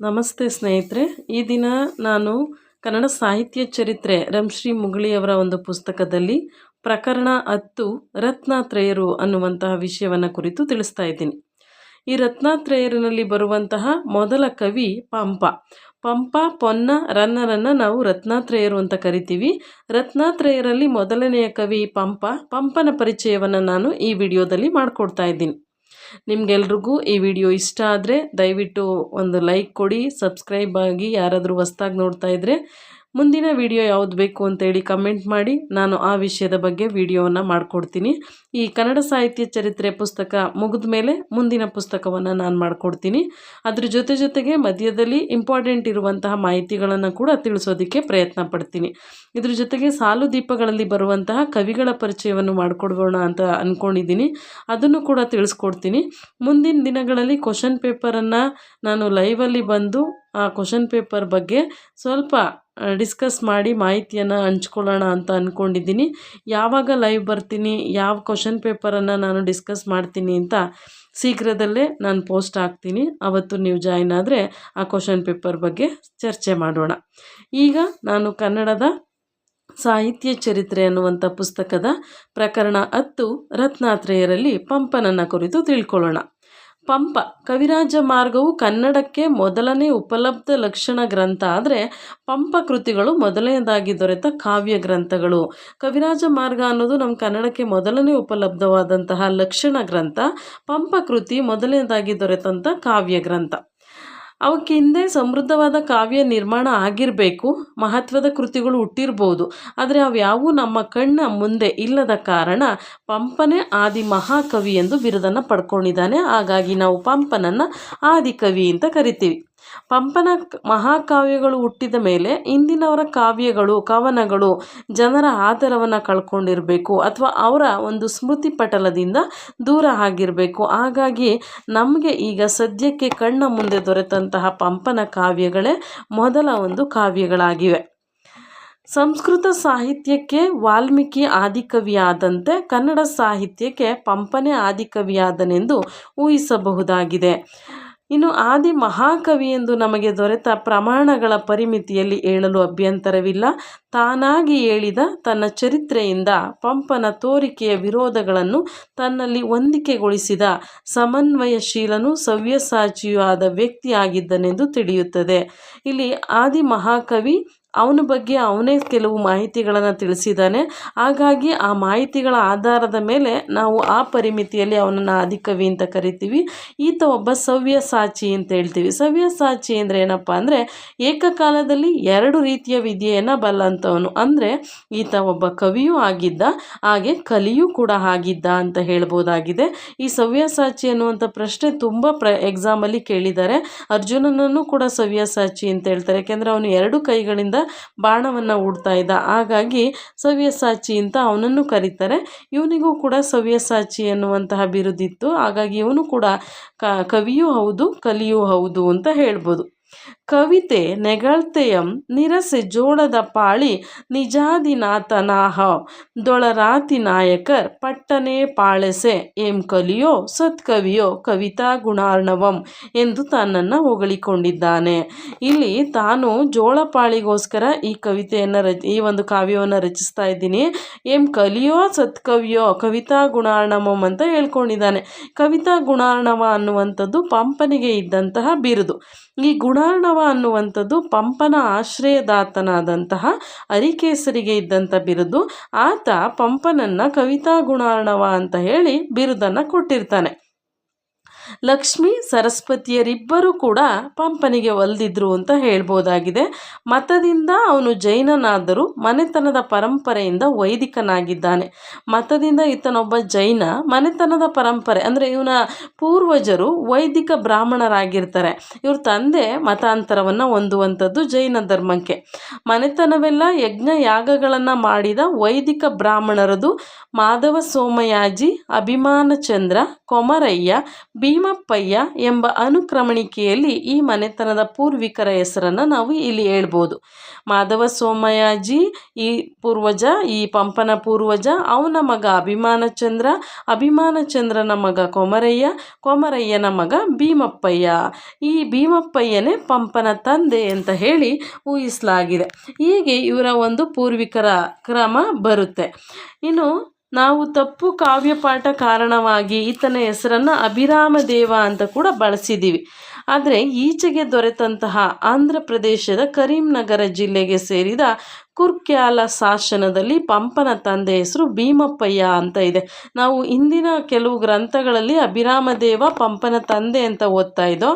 ನಮಸ್ತೆ ಸ್ನೇಹಿತರೆ. ಈ ದಿನ ನಾನು ಕನ್ನಡ ಸಾಹಿತ್ಯ ಚರಿತ್ರೆ ರಂಶ್ರೀ ಮುಗಳಿಯವರ ಒಂದು ಪುಸ್ತಕದಲ್ಲಿ ಪ್ರಕರಣ ಹತ್ತು, ರತ್ನಾತ್ರೇಯರು ಅನ್ನುವಂತಹ ವಿಷಯವನ್ನು ಕುರಿತು ತಿಳಿಸ್ತಾ ಇದ್ದೀನಿ. ಈ ರತ್ನಾತ್ರೇಯರಿನಲ್ಲಿ ಬರುವಂತಹ ಮೊದಲ ಕವಿ ಪಂಪ. ಪಂಪ ಪೊನ್ನ ರನ್ನರನ್ನು ನಾವು ರತ್ನಾತ್ರೇಯರು ಅಂತ ಕರಿತೀವಿ. ರತ್ನಾತ್ರೇಯರಲ್ಲಿ ಮೊದಲನೆಯ ಕವಿ ಪಂಪ. ಪಂಪನ ಪರಿಚಯವನ್ನು ನಾನು ಈ ವಿಡಿಯೋದಲ್ಲಿ ಮಾಡಿಕೊಡ್ತಾ ಇದ್ದೀನಿ. ನಿಮಗೆಲ್ರಿಗೂ ಈ ವಿಡಿಯೋ ಇಷ್ಟ ಆದರೆ ದಯವಿಟ್ಟು ಒಂದು ಲೈಕ್ ಕೊಡಿ, ಸಬ್ಸ್ಕ್ರೈಬ್ ಆಗಿ ಯಾರಾದರೂ ಹೊಸ್ದಾಗಿ ನೋಡ್ತಾ ಇದ್ದರೆ ಮುಂದಿನ ವಿಡಿಯೋ ಯಾವುದು ಬೇಕು ಅಂತೇಳಿ ಕಮೆಂಟ್ ಮಾಡಿ. ನಾನು ಆ ವಿಷಯದ ಬಗ್ಗೆ ವಿಡಿಯೋವನ್ನು ಮಾಡಿಕೊಡ್ತೀನಿ. ಈ ಕನ್ನಡ ಸಾಹಿತ್ಯ ಚರಿತ್ರೆ ಪುಸ್ತಕ ಮುಗಿದ ಮೇಲೆ ಮುಂದಿನ ಪುಸ್ತಕವನ್ನು ನಾನು ಮಾಡಿಕೊಡ್ತೀನಿ. ಅದ್ರ ಜೊತೆ ಜೊತೆಗೆ ಮಧ್ಯದಲ್ಲಿ ಇಂಪಾರ್ಟೆಂಟ್ ಇರುವಂತಹ ಮಾಹಿತಿಗಳನ್ನು ಕೂಡ ತಿಳಿಸೋದಕ್ಕೆ ಪ್ರಯತ್ನ ಪಡ್ತೀನಿ. ಇದ್ರ ಜೊತೆಗೆ ಸಾಲು ದೀಪಗಳಲ್ಲಿ ಬರುವಂತಹ ಕವಿಗಳ ಪರಿಚಯವನ್ನು ಮಾಡಿಕೊಡೋಣ ಅಂತ ಅಂದ್ಕೊಂಡಿದ್ದೀನಿ ಅದನ್ನು ಕೂಡ ತಿಳಿಸ್ಕೊಡ್ತೀನಿ. ಮುಂದಿನ ದಿನಗಳಲ್ಲಿ ಕ್ವಶನ್ ಪೇಪರನ್ನು ನಾನು ಲೈವಲ್ಲಿ ಬಂದು ಆ ಕ್ವಶನ್ ಪೇಪರ್ ಬಗ್ಗೆ ಸ್ವಲ್ಪ ಡಿಸ್ಕಸ್ ಮಾಡಿ ಮಾಹಿತಿಯನ್ನು ಹಂಚ್ಕೊಳ್ಳೋಣ ಅಂತ ಅಂದ್ಕೊಂಡಿದ್ದೀನಿ ಯಾವಾಗ ಲೈವ್ ಬರ್ತೀನಿ, ಯಾವ ಕ್ವಶನ್ ಪೇಪರನ್ನು ನಾನು ಡಿಸ್ಕಸ್ ಮಾಡ್ತೀನಿ ಅಂತ ಶೀಘ್ರದಲ್ಲೇ ನಾನು ಪೋಸ್ಟ್ ಹಾಕ್ತೀನಿ. ಅವತ್ತು ನೀವು ಜಾಯ್ನ್ ಆದರೆ ಆ ಕ್ವಶನ್ ಪೇಪರ್ ಬಗ್ಗೆ ಚರ್ಚೆ ಮಾಡೋಣ. ಈಗ ನಾನು ಕನ್ನಡದ ಸಾಹಿತ್ಯ ಚರಿತ್ರೆ ಅನ್ನುವಂಥ ಪುಸ್ತಕದ ಪ್ರಕರಣ ಹತ್ತು ರತ್ನಾತ್ರೇಯರಲ್ಲಿ ಪಂಪನನ್ನು ಕುರಿತು ತಿಳ್ಕೊಳ್ಳೋಣ. ಪಂಪ. ಕವಿರಾಜ ಮಾರ್ಗವು ಕನ್ನಡಕ್ಕೆ ಮೊದಲನೇ ಉಪಲಬ್ಧ ಲಕ್ಷಣ ಗ್ರಂಥ ಆದರೆ ಪಂಪ ಕೃತಿಗಳು ಮೊದಲನೇದಾಗಿ ದೊರೆತ ಕಾವ್ಯ ಗ್ರಂಥಗಳು. ಕವಿರಾಜ ಮಾರ್ಗ ಅನ್ನೋದು ನಮ್ಮ ಕನ್ನಡಕ್ಕೆ ಮೊದಲನೇ ಉಪಲಬ್ಧವಾದಂತಹ ಲಕ್ಷಣ ಗ್ರಂಥ. ಪಂಪ ಕೃತಿ ಮೊದಲನೇದಾಗಿ ದೊರೆತಂಥ ಕಾವ್ಯ ಗ್ರಂಥ. ಅವಕ್ಕೆ ಹಿಂದೆ ಸಮೃದ್ಧವಾದ ಕಾವ್ಯ ನಿರ್ಮಾಣ ಆಗಿರಬೇಕು, ಮಹತ್ವದ ಕೃತಿಗಳು ಹುಟ್ಟಿರ್ಬೋದು. ಆದರೆ ಅವ್ಯಾವೂ ನಮ್ಮ ಕಣ್ಣ ಮುಂದೆ ಇಲ್ಲದ ಕಾರಣ ಪಂಪನೇ ಆದಿ ಮಹಾಕವಿ ಎಂದು ಬಿರುದನ್ನು ಪಡ್ಕೊಂಡಿದ್ದಾನೆ. ಹಾಗಾಗಿ ನಾವು ಪಂಪನನ್ನು ಆದಿಕವಿ ಅಂತ ಕರಿತೀವಿ. ಪಂಪನ ಮಹಾಕಾವ್ಯಗಳು ಹುಟ್ಟಿದ ಮೇಲೆ ಇಂದಿನವರ ಕಾವ್ಯಗಳು, ಕವನಗಳು ಜನರ ಆದರವನ್ನು ಕಳ್ಕೊಂಡಿರಬೇಕು ಅಥವಾ ಅವರ ಒಂದು ಸ್ಮೃತಿ ಪಟಲದಿಂದ ದೂರ ಆಗಿರಬೇಕು. ಹಾಗಾಗಿ ನಮಗೆ ಈಗ ಸದ್ಯಕ್ಕೆ ಕಣ್ಣ ಮುಂದೆ ದೊರೆತಂತಹ ಪಂಪನ ಕಾವ್ಯಗಳೇ ಮೊದಲ ಒಂದು ಕಾವ್ಯಗಳಾಗಿವೆ. ಸಂಸ್ಕೃತ ಸಾಹಿತ್ಯಕ್ಕೆ ವಾಲ್ಮೀಕಿ ಆದಿಕವಿಯಾದಂತೆ ಕನ್ನಡ ಸಾಹಿತ್ಯಕ್ಕೆ ಪಂಪನೇ ಆದಿಕವಿಯಾದನೆಂದು ಊಹಿಸಬಹುದಾಗಿದೆ. ಇನ್ನು ಆದಿ ಮಹಾಕವಿ ಎಂದು ನಮಗೆ ದೊರೆತ ಪ್ರಮಾಣಗಳ ಪರಿಮಿತಿಯಲ್ಲಿ ಹೇಳಲು ಅಭ್ಯಂತರವಿಲ್ಲ. ತಾನಾಗಿ ಹೇಳಿದ ತನ್ನ ಚರಿತ್ರೆಯಿಂದ ಪಂಪನ ತೋರಿಕೆಯ ವಿರೋಧಗಳನ್ನು ತನ್ನಲ್ಲಿ ಹೊಂದಿಕೆಗೊಳಿಸಿದ ಸಮನ್ವಯಶೀಲನು ಸವ್ಯಸಾಚಿಯೂ ಆದ ವ್ಯಕ್ತಿಯಾಗಿದ್ದನೆಂದು ತಿಳಿಯುತ್ತದೆ. ಇಲ್ಲಿ ಆದಿ ಮಹಾಕವಿ ಅವನ ಬಗ್ಗೆ ಅವನೇ ಕೆಲವು ಮಾಹಿತಿಗಳನ್ನು ತಿಳಿಸಿದ್ದಾನೆ. ಹಾಗಾಗಿ ಆ ಮಾಹಿತಿಗಳ ಆಧಾರದ ಮೇಲೆ ನಾವು ಆ ಪರಿಮಿತಿಯಲ್ಲಿ ಅವನನ್ನು ಆದಿಕವಿ ಅಂತ ಕರಿತೀವಿ. ಈತ ಒಬ್ಬ ಸವ್ಯ ಸಾಚಿ ಅಂತ ಹೇಳ್ತೀವಿ. ಸವ್ಯ ಸಾಚಿ ಅಂದರೆ ಏನಪ್ಪ ಅಂದರೆ ಏಕಕಾಲದಲ್ಲಿ ಎರಡು ರೀತಿಯ ವಿದ್ಯೆಯನ್ನು ಬಲ್ಲಂಥವನು. ಅಂದರೆ ಈತ ಒಬ್ಬ ಕವಿಯೂ ಆಗಿದ್ದ, ಹಾಗೆ ಕಲಿಯೂ ಕೂಡ ಆಗಿದ್ದ ಅಂತ ಹೇಳ್ಬೋದಾಗಿದೆ. ಈ ಸವ್ಯಸಾಚಿ ಅನ್ನುವಂಥ ಪ್ರಶ್ನೆ ತುಂಬ ಪ್ರ ಎಕ್ಸಾಮಲ್ಲಿ ಕೇಳಿದ್ದಾರೆ. ಅರ್ಜುನನನ್ನು ಕೂಡ ಸವ್ಯಸಾಚಿ ಅಂತ ಹೇಳ್ತಾರೆ. ಯಾಕೆಂದರೆ ಅವನು ಎರಡು ಕೈಗಳಿಂದ ಬಾಣವನ್ನು ಹೂಡ್ತಾ ಇದ್ದ. ಹಾಗಾಗಿ ಸವ್ಯಸಾಚಿ ಅಂತ ಅವನನ್ನು ಕರೀತಾರೆ. ಇವನಿಗೂ ಕೂಡ ಸವ್ಯಸಾಚಿ ಅನ್ನುವಂತಹ ಬಿರುದಿತ್ತು. ಹಾಗಾಗಿ ಇವನು ಕೂಡ ಕವಿಯೂ ಹೌದು, ಕಲಿಯೂ ಹೌದು ಅಂತ ಹೇಳ್ಬೋದು. ಕವಿತೆ ನೆಗಳ್ತೆಯಂ ನಿರಸೆ ಜೋಳದ ಪಾಳಿ ನಿಜಾದಿನಾಥನಾಹ. ದೊಳರಾತಿ ನಾಯಕರ್ ಪಟ್ಟನೆ ಪಾಳೆಸೆ. ಏಂ ಕಲಿಯೋ ಸತ್ಕವಿಯೋ ಕವಿತಾ ಗುಣಾರ್ಣವಂ ಎಂದು ತನ್ನನ್ನು ಹೊಗಳಿಕೊಂಡಿದ್ದಾನೆ. ಇಲ್ಲಿ ತಾನು ಜೋಳಪಾಳಿಗೋಸ್ಕರ ಈ ಕವಿತೆಯನ್ನು ರಚ ಈ ಒಂದು ಕಾವ್ಯವನ್ನು ರಚಿಸ್ತಾ ಇದ್ದೀನಿ. ಏಂ ಕಲಿಯೋ ಸತ್ಕವಿಯೋ ಕವಿತಾ ಗುಣಾರ್ಣವಂ ಅಂತ ಹೇಳ್ಕೊಂಡಿದ್ದಾನೆ. ಕವಿತಾ ಗುಣಾರ್ಣವ ಅನ್ನುವಂಥದ್ದು ಪಂಪನಿಗೆ ಇದ್ದಂತಹ ಬಿರುದು. ಈ ಗುಣಾರ್ಣವ ಅನ್ನುವಂಥದ್ದು ಪಂಪನ ಆಶ್ರಯದಾತನಾದಂತಹ ಅರಿಕೇಸರಿಗೆ ಇದ್ದಂಥ ಬಿರುದು. ಆತ ಪಂಪನನ್ನು ಕವಿತಾ ಗುಣಾರ್ಣವ ಅಂತ ಹೇಳಿ ಬಿರುದನ್ನು ಕೊಟ್ಟಿರ್ತಾನೆ. ಲಕ್ಷ್ಮಿ, ಸರಸ್ವತಿಯರಿಬ್ಬರೂ ಕೂಡ ಪಂಪನಿಗೆ ಒಲ್ದಿದ್ರು ಅಂತ ಹೇಳ್ಬೋದಾಗಿದೆ. ಮತದಿಂದ ಅವನು ಜೈನನಾದರೂ ಮನೆತನದ ಪರಂಪರೆಯಿಂದ ವೈದಿಕನಾಗಿದ್ದಾನೆ. ಮತದಿಂದ ಈತನೊಬ್ಬ ಜೈನ, ಮನೆತನದ ಪರಂಪರೆ ಅಂದರೆ ಇವನ ಪೂರ್ವಜರು ವೈದಿಕ ಬ್ರಾಹ್ಮಣರಾಗಿರ್ತಾರೆ. ಇವ್ರ ತಂದೆ ಮತಾಂತರವನ್ನು ಹೊಂದುವಂಥದ್ದು ಜೈನ ಧರ್ಮಕ್ಕೆ. ಮನೆತನವೆಲ್ಲ ಯಜ್ಞ ಯಾಗಗಳನ್ನು ಮಾಡಿದ ವೈದಿಕ ಬ್ರಾಹ್ಮಣರದು ಮಾಧವ ಸೋಮಯಾಜಿ ಅಭಿಮಾನ ಚಂದ್ರ ಕೊಮರಯ್ಯ ಭೀಮ ಭೀಮಪ್ಪಯ್ಯ ಎಂಬ ಅನುಕ್ರಮಣಿಕೆಯಲ್ಲಿ ಈ ಮನೆತನದ ಪೂರ್ವಿಕರ ಹೆಸರನ್ನು ನಾವು ಇಲ್ಲಿ ಹೇಳ್ಬೋದು. ಮಾಧವ ಸೋಮಯಾಜಿ ಈ ಪೂರ್ವಜ, ಈ ಪಂಪನ ಪೂರ್ವಜ, ಅವನ ಮಗ ಅಭಿಮಾನಚಂದ್ರ ಅಭಿಮಾನಚಂದ್ರನ ಮಗ ಕೊಮರಯ್ಯ, ಕೊಮರಯ್ಯನ ಮಗ ಭೀಮಪ್ಪಯ್ಯ. ಈ ಭೀಮಪ್ಪಯ್ಯನೇ ಪಂಪನ ತಂದೆ ಅಂತ ಹೇಳಿ ಊಹಿಸಲಾಗಿದೆ. ಹೀಗೆ ಇವರ ಒಂದು ಪೂರ್ವಿಕರ ಕ್ರಮ ಬರುತ್ತೆ. ಇನ್ನು ನಾವು ತಪ್ಪು ಕಾವ್ಯಪಾಠ ಕಾರಣವಾಗಿ ಈತನ ಹೆಸರನ್ನು ಅಭಿರಾಮ ದೇವ ಅಂತ ಕೂಡ ಬಳಸಿದ್ದೀವಿ ಆದರೆ ಈಚೆಗೆ ದೊರೆತಂತಹ ಆಂಧ್ರ ಪ್ರದೇಶದ ಕರೀಂನಗರ ಜಿಲ್ಲೆಗೆ ಸೇರಿದ ಕುರ್ಕ್ಯಾಲ ಶಾಸನದಲ್ಲಿ ಪಂಪನ ತಂದೆ ಹೆಸರು ಭೀಮಪ್ಪಯ್ಯ ಅಂತ ಇದೆ. ನಾವು ಇಂದಿನ ಕೆಲವು ಗ್ರಂಥಗಳಲ್ಲಿ ಅಭಿರಾಮದೇವ ಪಂಪನ ತಂದೆ ಅಂತ ಓದ್ತಾ ಇದ್ದೋ,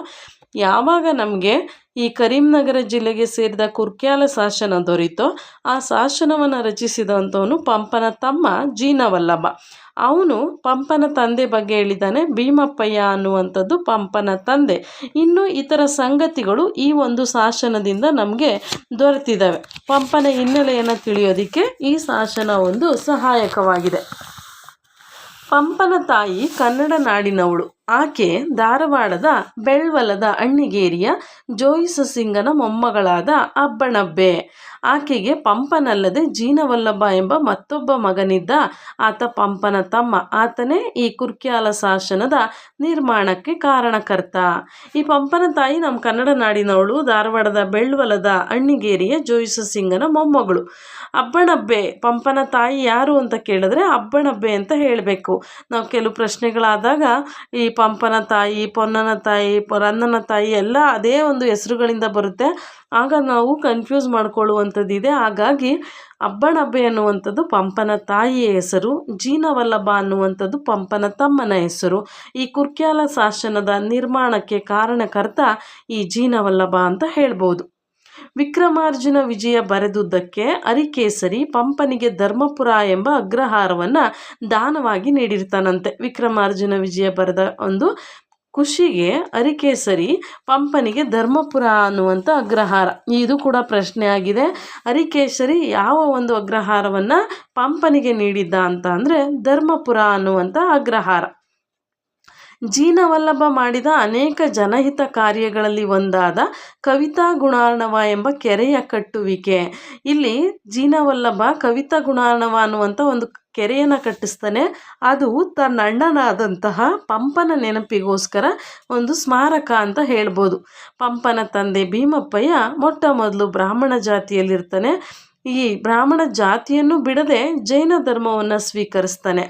ಯಾವಾಗ ನಮಗೆ ಈ ಕರೀಂನಗರ ಜಿಲ್ಲೆಗೆ ಸೇರಿದ ಕುರ್ಕ್ಯಾಲ ಶಾಸನ ದೊರೀತೋ. ಆ ಶಾಸನವನ್ನು ರಚಿಸಿದಂಥವನು ಪಂಪನ ತಮ್ಮ ಜೀನವಲ್ಲಭ. ಅವನು ಪಂಪನ ತಂದೆ ಬಗ್ಗೆ ಹೇಳಿದ್ದಾನೆ, ಭೀಮಪ್ಪಯ್ಯ ಅನ್ನುವಂಥದ್ದು ಪಂಪನ ತಂದೆ. ಇನ್ನು ಇತರ ಸಂಗತಿಗಳು ಈ ಒಂದು ಶಾಸನದಿಂದ ನಮಗೆ ದೊರೆತಿದ್ದಾವೆ. ಪಂಪನ ಹಿನ್ನೆಲೆಯನ್ನು ತಿಳಿಯೋದಕ್ಕೆ ಈ ಶಾಸನ ಒಂದು ಸಹಾಯಕವಾಗಿದೆ. ಪಂಪನ ತಾಯಿ ಕನ್ನಡ ನಾಡಿನವಳು. ಆಕೆ ಧಾರವಾಡದ ಬೆಳ್ವಲದ ಅಣ್ಣಿಗೇರಿಯ ಜೋಯಿಸಸಿಂಗನ ಮೊಮ್ಮಗಳಾದ ಅಬ್ಬಣಬ್ಬೆ. ಆಕೆಗೆ ಪಂಪನಲ್ಲದೆ ಜೀನವಲ್ಲಭ ಎಂಬ ಮತ್ತೊಬ್ಬ ಮಗನಿದ್ದ ಆತ ಪಂಪನ ತಮ್ಮ. ಆತನೇ ಈ ಕುರ್ಕ್ಯಾಲ ಶಾಸನದ ನಿರ್ಮಾಣಕ್ಕೆ ಕಾರಣಕರ್ತ. ಈ ಪಂಪನ ತಾಯಿ ನಮ್ಮ ಕನ್ನಡ ನಾಡಿನವಳು, ಧಾರವಾಡದ ಬೆಳ್ವಲದ ಅಣ್ಣಿಗೇರಿಯ ಜೋಯಿಸ ಸಿಂಗನ ಮೊಮ್ಮಗಳು. ಅಬ್ಬಣಬ್ಬೆ, ಪಂಪನ ತಾಯಿ ಯಾರು ಅಂತ ಕೇಳಿದ್ರೆ ಅಬ್ಬಣಬ್ಬೆ ಅಂತ ಹೇಳಬೇಕು. ನಾವು ಕೆಲವು ಪ್ರಶ್ನೆಗಳಾದಾಗ ಈ ಪಂಪನ ತಾಯಿ, ಪೊನ್ನನ ತಾಯಿ ರನ್ನನ ತಾಯಿ ಎಲ್ಲ ಅದೇ ಒಂದು ಹೆಸರುಗಳಿಂದ ಬರುತ್ತೆ. ಆಗ ನಾವು ಕನ್ಫ್ಯೂಸ್ ಮಾಡ್ಕೊಳ್ಳುವಂಥದ್ದಿದೆ. ಹಾಗಾಗಿ ಅಬ್ಬಣಬ್ಬೆ ಅನ್ನುವಂಥದ್ದು ಪಂಪನ ತಾಯಿಯ ಹೆಸರು, ಜೀನವಲ್ಲಭ ಅನ್ನುವಂಥದ್ದು ಪಂಪನ ತಮ್ಮನ ಹೆಸರು. ಈ ಕುರ್ಕ್ಯಾಲ ಶಾಸನದ ನಿರ್ಮಾಣಕ್ಕೆ ಕಾರಣಕರ್ತ ಈ ಜೀನವಲ್ಲಭ ಅಂತ ಹೇಳ್ಬೋದು. ವಿಕ್ರಮಾರ್ಜುನ ವಿಜಯ ಬರೆದುದಕ್ಕೆ ಅರಿಕೇಸರಿ ಪಂಪನಿಗೆ ಧರ್ಮಪುರ ಎಂಬ ಅಗ್ರಹಾರವನ್ನು ದಾನವಾಗಿ ನೀಡಿರ್ತಾನಂತೆ. ವಿಕ್ರಮಾರ್ಜುನ ವಿಜಯ ಬರೆದ ಒಂದು ಖುಷಿಗೆ ಅರಿಕೇಸರಿ ಪಂಪನಿಗೆ ಧರ್ಮಪುರ ಅನ್ನುವಂಥ ಅಗ್ರಹಾರ. ಇದು ಕೂಡ ಪ್ರಶ್ನೆ ಆಗಿದೆ. ಅರಿಕೇಸರಿ ಯಾವ ಒಂದು ಅಗ್ರಹಾರವನ್ನು ಪಂಪನಿಗೆ ನೀಡಿದ್ದ ಅಂತ ಅಂದರೆ ಧರ್ಮಪುರ ಅನ್ನುವಂಥ ಅಗ್ರಹಾರ. ಜೀನವಲ್ಲಭ ಮಾಡಿದ ಅನೇಕ ಜನಹಿತ ಕಾರ್ಯಗಳಲ್ಲಿ ಒಂದಾದ ಕವಿತಾ ಗುಣಾರ್ಣವ ಎಂಬ ಕೆರೆಯ ಕಟ್ಟುವಿಕೆ. ಇಲ್ಲಿ ಜೀನವಲ್ಲಭ ಕವಿತಾ ಗುಣಾರ್ಣವ ಅನ್ನುವಂಥ ಒಂದು ಕೆರೆಯನ್ನು ಕಟ್ಟಿಸ್ತಾನೆ. ಅದು ತನ್ನ ಅಣ್ಣನಾದಂತಹ ಪಂಪನ ನೆನಪಿಗೋಸ್ಕರ ಒಂದು ಸ್ಮಾರಕ ಅಂತ ಹೇಳ್ಬೋದು. ಪಂಪನ ತಂದೆ ಭೀಮಪ್ಪಯ್ಯ ಮೊಟ್ಟ ಮೊದಲು ಬ್ರಾಹ್ಮಣ ಜಾತಿಯಲ್ಲಿರ್ತಾನೆ. ಈ ಬ್ರಾಹ್ಮಣ ಜಾತಿಯನ್ನು ಬಿಡದೆ ಜೈನ ಧರ್ಮವನ್ನು ಸ್ವೀಕರಿಸ್ತಾನೆ.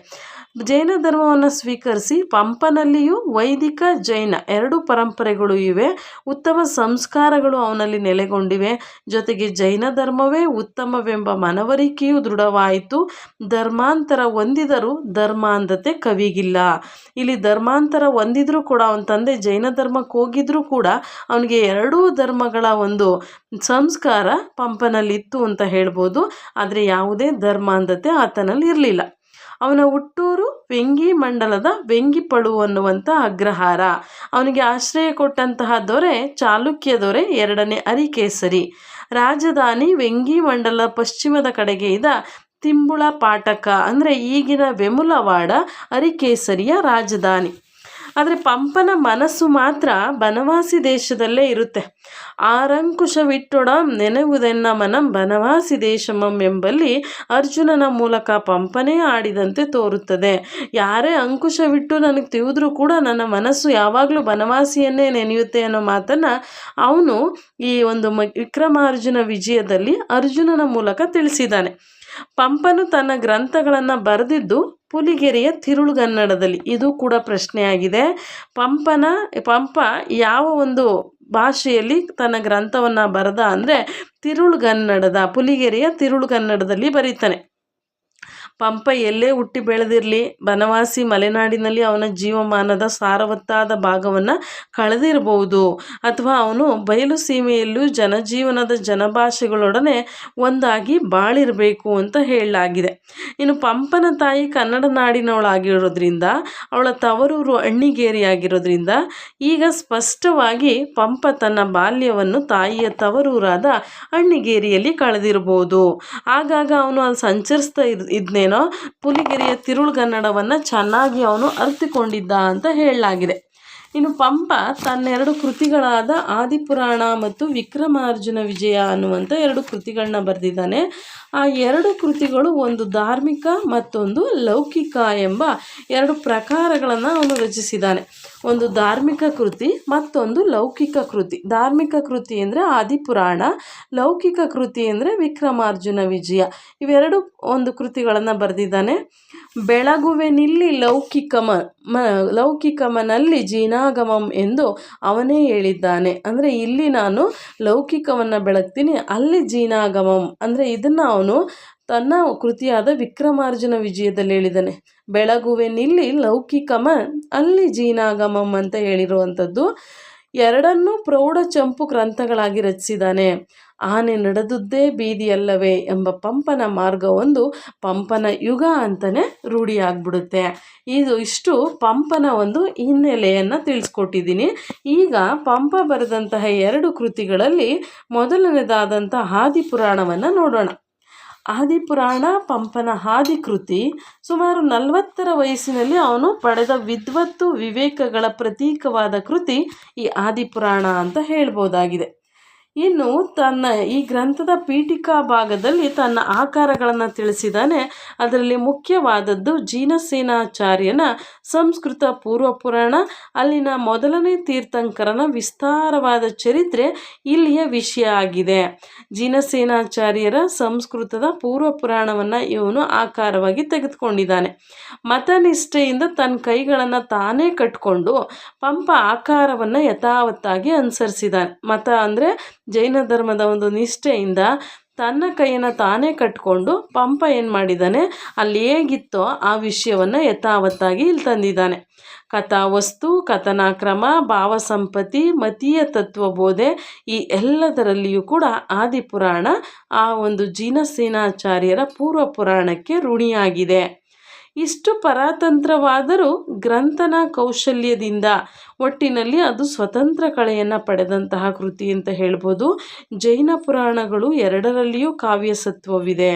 ಜೈನ ಧರ್ಮವನ್ನು ಸ್ವೀಕರಿಸಿ ಪಂಪನಲ್ಲಿಯೂ ವೈದಿಕ ಜೈನ ಎರಡು ಪರಂಪರೆಗಳು ಇವೆ. ಉತ್ತಮ ಸಂಸ್ಕಾರಗಳು ಅವನಲ್ಲಿ ನೆಲೆಗೊಂಡಿವೆ. ಜೊತೆಗೆ ಜೈನ ಧರ್ಮವೇ ಉತ್ತಮವೆಂಬ ಮನವರಿಕೆಯೂ ದೃಢವಾಯಿತು. ಧರ್ಮಾಂತರ ಹೊಂದಿದರೂ ಧರ್ಮಾಂಧತೆ ಕವಿಗಿಲ್ಲ. ಇಲ್ಲಿ ಧರ್ಮಾಂತರ ಹೊಂದಿದ್ರೂ ಕೂಡ ಅವನ ತಂದೆ ಜೈನ ಧರ್ಮಕ್ಕೆ ಹೋಗಿದ್ರೂ ಕೂಡ ಅವನಿಗೆ ಎರಡೂ ಧರ್ಮಗಳ ಒಂದು ಸಂಸ್ಕಾರ ಪಂಪನಲ್ಲಿತ್ತು ಅಂತ ಹೇಳ್ಬೋದು. ಆದರೆ ಯಾವುದೇ ಧರ್ಮಾಂಧತೆ ಆತನಲ್ಲಿ ಇರಲಿಲ್ಲ. ಅವನ ಹುಟ್ಟೂರು ವೆಂಗಿ ಮಂಡಲದ ವೆಂಗಿಪಳು ಅನ್ನುವಂಥ ಅಗ್ರಹಾರ. ಅವನಿಗೆ ಆಶ್ರಯ ಕೊಟ್ಟಂತಹ ದೊರೆ ಚಾಲುಕ್ಯ ದೊರೆ ಎರಡನೇ ಅರಿಕೇಸರಿ. ರಾಜಧಾನಿ ವೆಂಗಿ ಮಂಡಲ ಪಶ್ಚಿಮದ ಕಡೆಗೆ ಇದ್ದ ತಿಂಬುಳ ಪಾಟಕ, ಅಂದರೆ ಈಗಿನ ವೆಮುಲವಾಡ ಅರಿಕೇಸರಿಯ ರಾಜಧಾನಿ. ಆದರೆ ಪಂಪನ ಮನಸ್ಸು ಮಾತ್ರ ಬನವಾಸಿ ದೇಶದಲ್ಲೇ ಇರುತ್ತೆ. ಆರಂಕುಶವಿಟ್ಟೊಡ ನೆನೆವುದೆನ್ನ ಮನಂ ಬನವಾಸಿ ದೇಶಮಂ ಎಂಬಲ್ಲಿ ಅರ್ಜುನನ ಮೂಲಕ ಪಂಪನೇ ಆಡಿದಂತೆ ತೋರುತ್ತದೆ. ಯಾರೇ ಅಂಕುಶವಿಟ್ಟು ನನಗೆ ತಿಳಿದ್ರೂ ಕೂಡ ನನ್ನ ಮನಸ್ಸು ಯಾವಾಗಲೂ ಬನವಾಸಿಯನ್ನೇ ನೆನೆಯುತ್ತೆ ಅನ್ನೋ ಮಾತನ್ನು ಅವನು ಈ ಒಂದು ವಿಕ್ರಮಾರ್ಜುನ ವಿಜಯದಲ್ಲಿ ಅರ್ಜುನನ ಮೂಲಕ ತಿಳಿಸಿದ್ದಾನೆ. ಪಂಪನು ತನ್ನ ಗ್ರಂಥಗಳನ್ನು ಬರೆದಿದ್ದು ಪುಲಿಗೆರೆಯ ತಿರುಳುಗನ್ನಡದಲ್ಲಿ. ಇದು ಕೂಡ ಪ್ರಶ್ನೆಯಾಗಿದೆ. ಪಂಪನ, ಪಂಪ ಯಾವ ಒಂದು ಭಾಷೆಯಲ್ಲಿ ತನ್ನ ಗ್ರಂಥವನ್ನು ಬರೆದ ಅಂದರೆ ತಿರುಳುಗನ್ನಡದ, ಪುಲಿಗೆರೆಯ ತಿರುಳುಗನ್ನಡದಲ್ಲಿ ಬರೀತಾನೆ. ಪಂಪ ಎಲ್ಲೇ ಹುಟ್ಟಿ ಬೆಳೆದಿರಲಿ, ಬನವಾಸಿ ಮಲೆನಾಡಿನಲ್ಲಿ ಅವನ ಜೀವಮಾನದ ಸಾರವತ್ತಾದ ಭಾಗವನ್ನು ಕಳೆದಿರಬಹುದು. ಅಥವಾ ಅವನು ಬಯಲು ಸೀಮೆಯಲ್ಲೂ ಜನಜೀವನದ ಜನಭಾಷೆಗಳೊಡನೆ ಒಂದಾಗಿ ಬಾಳಿರಬೇಕು ಅಂತ ಹೇಳಲಾಗಿದೆ. ಇನ್ನು ಪಂಪನ ತಾಯಿ ಕನ್ನಡ ನಾಡಿನವಳಾಗಿರೋದ್ರಿಂದ, ಅವಳ ತವರೂರು ಅಣ್ಣಿಗೇರಿಯಾಗಿರೋದ್ರಿಂದ, ಈಗ ಸ್ಪಷ್ಟವಾಗಿ ಪಂಪ ತನ್ನ ಬಾಲ್ಯವನ್ನು ತಾಯಿಯ ತವರೂರಾದ ಅಣ್ಣಿಗೇರಿಯಲ್ಲಿ ಕಳೆದಿರಬಹುದು. ಆಗಾಗ ಅವನು ಅಲ್ಲಿ ಸಂಚರಿಸ್ತಾ ಇದ್ ಇದ್ನೇನೋ ಪುಲಿಗೆರೆಯ ತಿರುಳುಗನ್ನಡವನ್ನು ಚೆನ್ನಾಗಿ ಅವನು ಅರಿತುಕೊಂಡಿದ್ದ ಅಂತ ಹೇಳಲಾಗಿದೆ. ಇನ್ನು ಪಂಪ ತನ್ನೆರಡು ಕೃತಿಗಳಾದ ಆದಿಪುರಾಣ ಮತ್ತು ವಿಕ್ರಮಾರ್ಜುನ ವಿಜಯ ಅನ್ನುವಂಥ ಎರಡು ಕೃತಿಗಳನ್ನ ಬರೆದಿದ್ದಾನೆ. ಆ ಎರಡು ಕೃತಿಗಳು ಒಂದು ಧಾರ್ಮಿಕ ಮತ್ತೊಂದು ಲೌಕಿಕ ಎಂಬ ಎರಡು ಪ್ರಕಾರಗಳನ್ನು ಅವನು ರಚಿಸಿದ್ದಾನೆ. ಒಂದು ಧಾರ್ಮಿಕ ಕೃತಿ, ಮತ್ತೊಂದು ಲೌಕಿಕ ಕೃತಿ. ಧಾರ್ಮಿಕ ಕೃತಿ ಅಂದರೆ ಆದಿಪುರಾಣ, ಲೌಕಿಕ ಕೃತಿ ಅಂದರೆ ವಿಕ್ರಮಾರ್ಜುನ ವಿಜಯ. ಇವೆರಡು ಒಂದು ಕೃತಿಗಳನ್ನು ಬರೆದಿದ್ದಾನೆ. ಬೆಳಗುವೆನಿಲ್ಲಿ ಲೌಕಿಕಮ, ಮ, ಲೌಕಿಕಮನಲ್ಲಿ ಜೀನಾಗಮಂ ಎಂದು ಅವನೇ ಹೇಳಿದ್ದಾನೆ. ಅಂದರೆ ಇಲ್ಲಿ ನಾನು ಲೌಕಿಕವನ್ನು ಬೆಳಗ್ತೀನಿ, ಅಲ್ಲಿ ಜೀನಾಗಮಂ. ಅಂದರೆ ಇದನ್ನು ಅವನು ತನ್ನ ಕೃತಿಯಾದ ವಿಕ್ರಮಾರ್ಜುನ ವಿಜಯದಲ್ಲಿ ಹೇಳಿದ್ದಾನೆ. ಬೆಳಗುವೆನಿಲ್ಲಿ ಲೌಕಿಕಮ, ಅಲ್ಲಿ ಜೀನಾಗಮಂ ಅಂತ ಹೇಳಿರುವಂಥದ್ದು ಎರಡನ್ನೂ ಪ್ರೌಢ ಚಂಪು ಗ್ರಂಥಗಳಾಗಿ ರಚಿಸಿದ್ದಾನೆ. ಆನೆ ನಡೆದುದ್ದೇ ಬೀದಿಯಲ್ಲವೇ ಎಂಬ ಪಂಪನ ಮಾರ್ಗವೊಂದು ಪಂಪನ ಯುಗ ಅಂತಲೇ ರೂಢಿಯಾಗ್ಬಿಡುತ್ತೆ ಇದು ಇಷ್ಟು ಪಂಪನ ಒಂದು ಹಿನ್ನೆಲೆಯನ್ನು ತಿಳಿಸ್ಕೊಟ್ಟಿದ್ದೀನಿ. ಈಗ ಪಂಪ ಬರೆದಂತಹ ಎರಡು ಕೃತಿಗಳಲ್ಲಿ ಮೊದಲನೇದಾದಂಥ ಆದಿಪುರಾಣವನ್ನು ನೋಡೋಣ. ಆದಿಪುರಾಣ ಪಂಪನ ಆದಿಕೃತಿ ಸುಮಾರು ನಲವತ್ತರ ವಯಸ್ಸಿನಲ್ಲಿ ಅವನು ಪಡೆದ ವಿದ್ವತ್ತು ವಿವೇಕಗಳ ಪ್ರತೀಕವಾದ ಕೃತಿ ಈ ಆದಿಪುರಾಣ ಅಂತ ಹೇಳ್ಬೋದಾಗಿದೆ. ಇನ್ನು ತನ್ನ ಈ ಗ್ರಂಥದ ಪೀಠಿಕಾ ಭಾಗದಲ್ಲಿ ತನ್ನ ಆಕಾರಗಳನ್ನು ತಿಳಿಸಿದ್ದಾನೆ. ಅದರಲ್ಲಿ ಮುಖ್ಯವಾದದ್ದು ಜೀನಸೇನಾಚಾರ್ಯನ ಸಂಸ್ಕೃತ ಪೂರ್ವ ಪುರಾಣ. ಅಲ್ಲಿನ ಮೊದಲನೇ ತೀರ್ಥಂಕರನ ವಿಸ್ತಾರವಾದ ಚರಿತ್ರೆ ಇಲ್ಲಿಯ ವಿಷಯ ಆಗಿದೆ. ಜೀನಸೇನಾಚಾರ್ಯರ ಸಂಸ್ಕೃತದ ಪೂರ್ವ ಪುರಾಣವನ್ನು ಇವನು ಆಕಾರವಾಗಿ ತೆಗೆದುಕೊಂಡಿದ್ದಾನೆ. ಮತನಿಷ್ಠೆಯಿಂದ ತನ್ನ ಕೈಗಳನ್ನು ತಾನೇ ಕಟ್ಕೊಂಡು ಪಂಪ ಆಕಾರವನ್ನು ಯಥಾವತ್ತಾಗಿ ಅನುಸರಿಸಿದ್ದಾನೆ. ಮತ ಅಂದರೆ ಜೈನ ಧರ್ಮದ ಒಂದು ನಿಷ್ಠೆಯಿಂದ ತನ್ನ ಕೈಯನ್ನು ತಾನೇ ಕಟ್ಕೊಂಡು ಪಂಪ ಏನು ಮಾಡಿದ್ದಾನೆ? ಅಲ್ಲಿ ಹೇಗಿತ್ತೋ ಆ ವಿಷಯವನ್ನು ಯಥಾವತ್ತಾಗಿ ಇಲ್ಲಿ ತಂದಿದ್ದಾನೆ. ಕಥಾವಸ್ತು ಕಥನಾಕ್ರಮ ಭಾವಸಂಪತ್ತಿ ಮತೀಯ ತತ್ವಬೋಧೆ ಈ ಎಲ್ಲದರಲ್ಲಿಯೂ ಕೂಡ ಆದಿಪುರಾಣ ಆ ಒಂದು ಜೀನಸೇನಾಚಾರ್ಯರ ಪೂರ್ವ ಪುರಾಣಕ್ಕೆ ಋಣಿಯಾಗಿದೆ. ಇಷ್ಟು ಪರಾತಂತ್ರವಾದರೂ ಗ್ರಂಥನ ಕೌಶಲ್ಯದಿಂದ ಒಟ್ಟಿನಲ್ಲಿ ಅದು ಸ್ವತಂತ್ರ ಕಳೆಯನ್ನು ಪಡೆದಂತಹ ಕೃತಿ ಅಂತ ಹೇಳ್ಬೋದು. ಜೈನ ಪುರಾಣಗಳು ಎರಡರಲ್ಲಿಯೂ ಕಾವ್ಯಸತ್ವವಿದೆ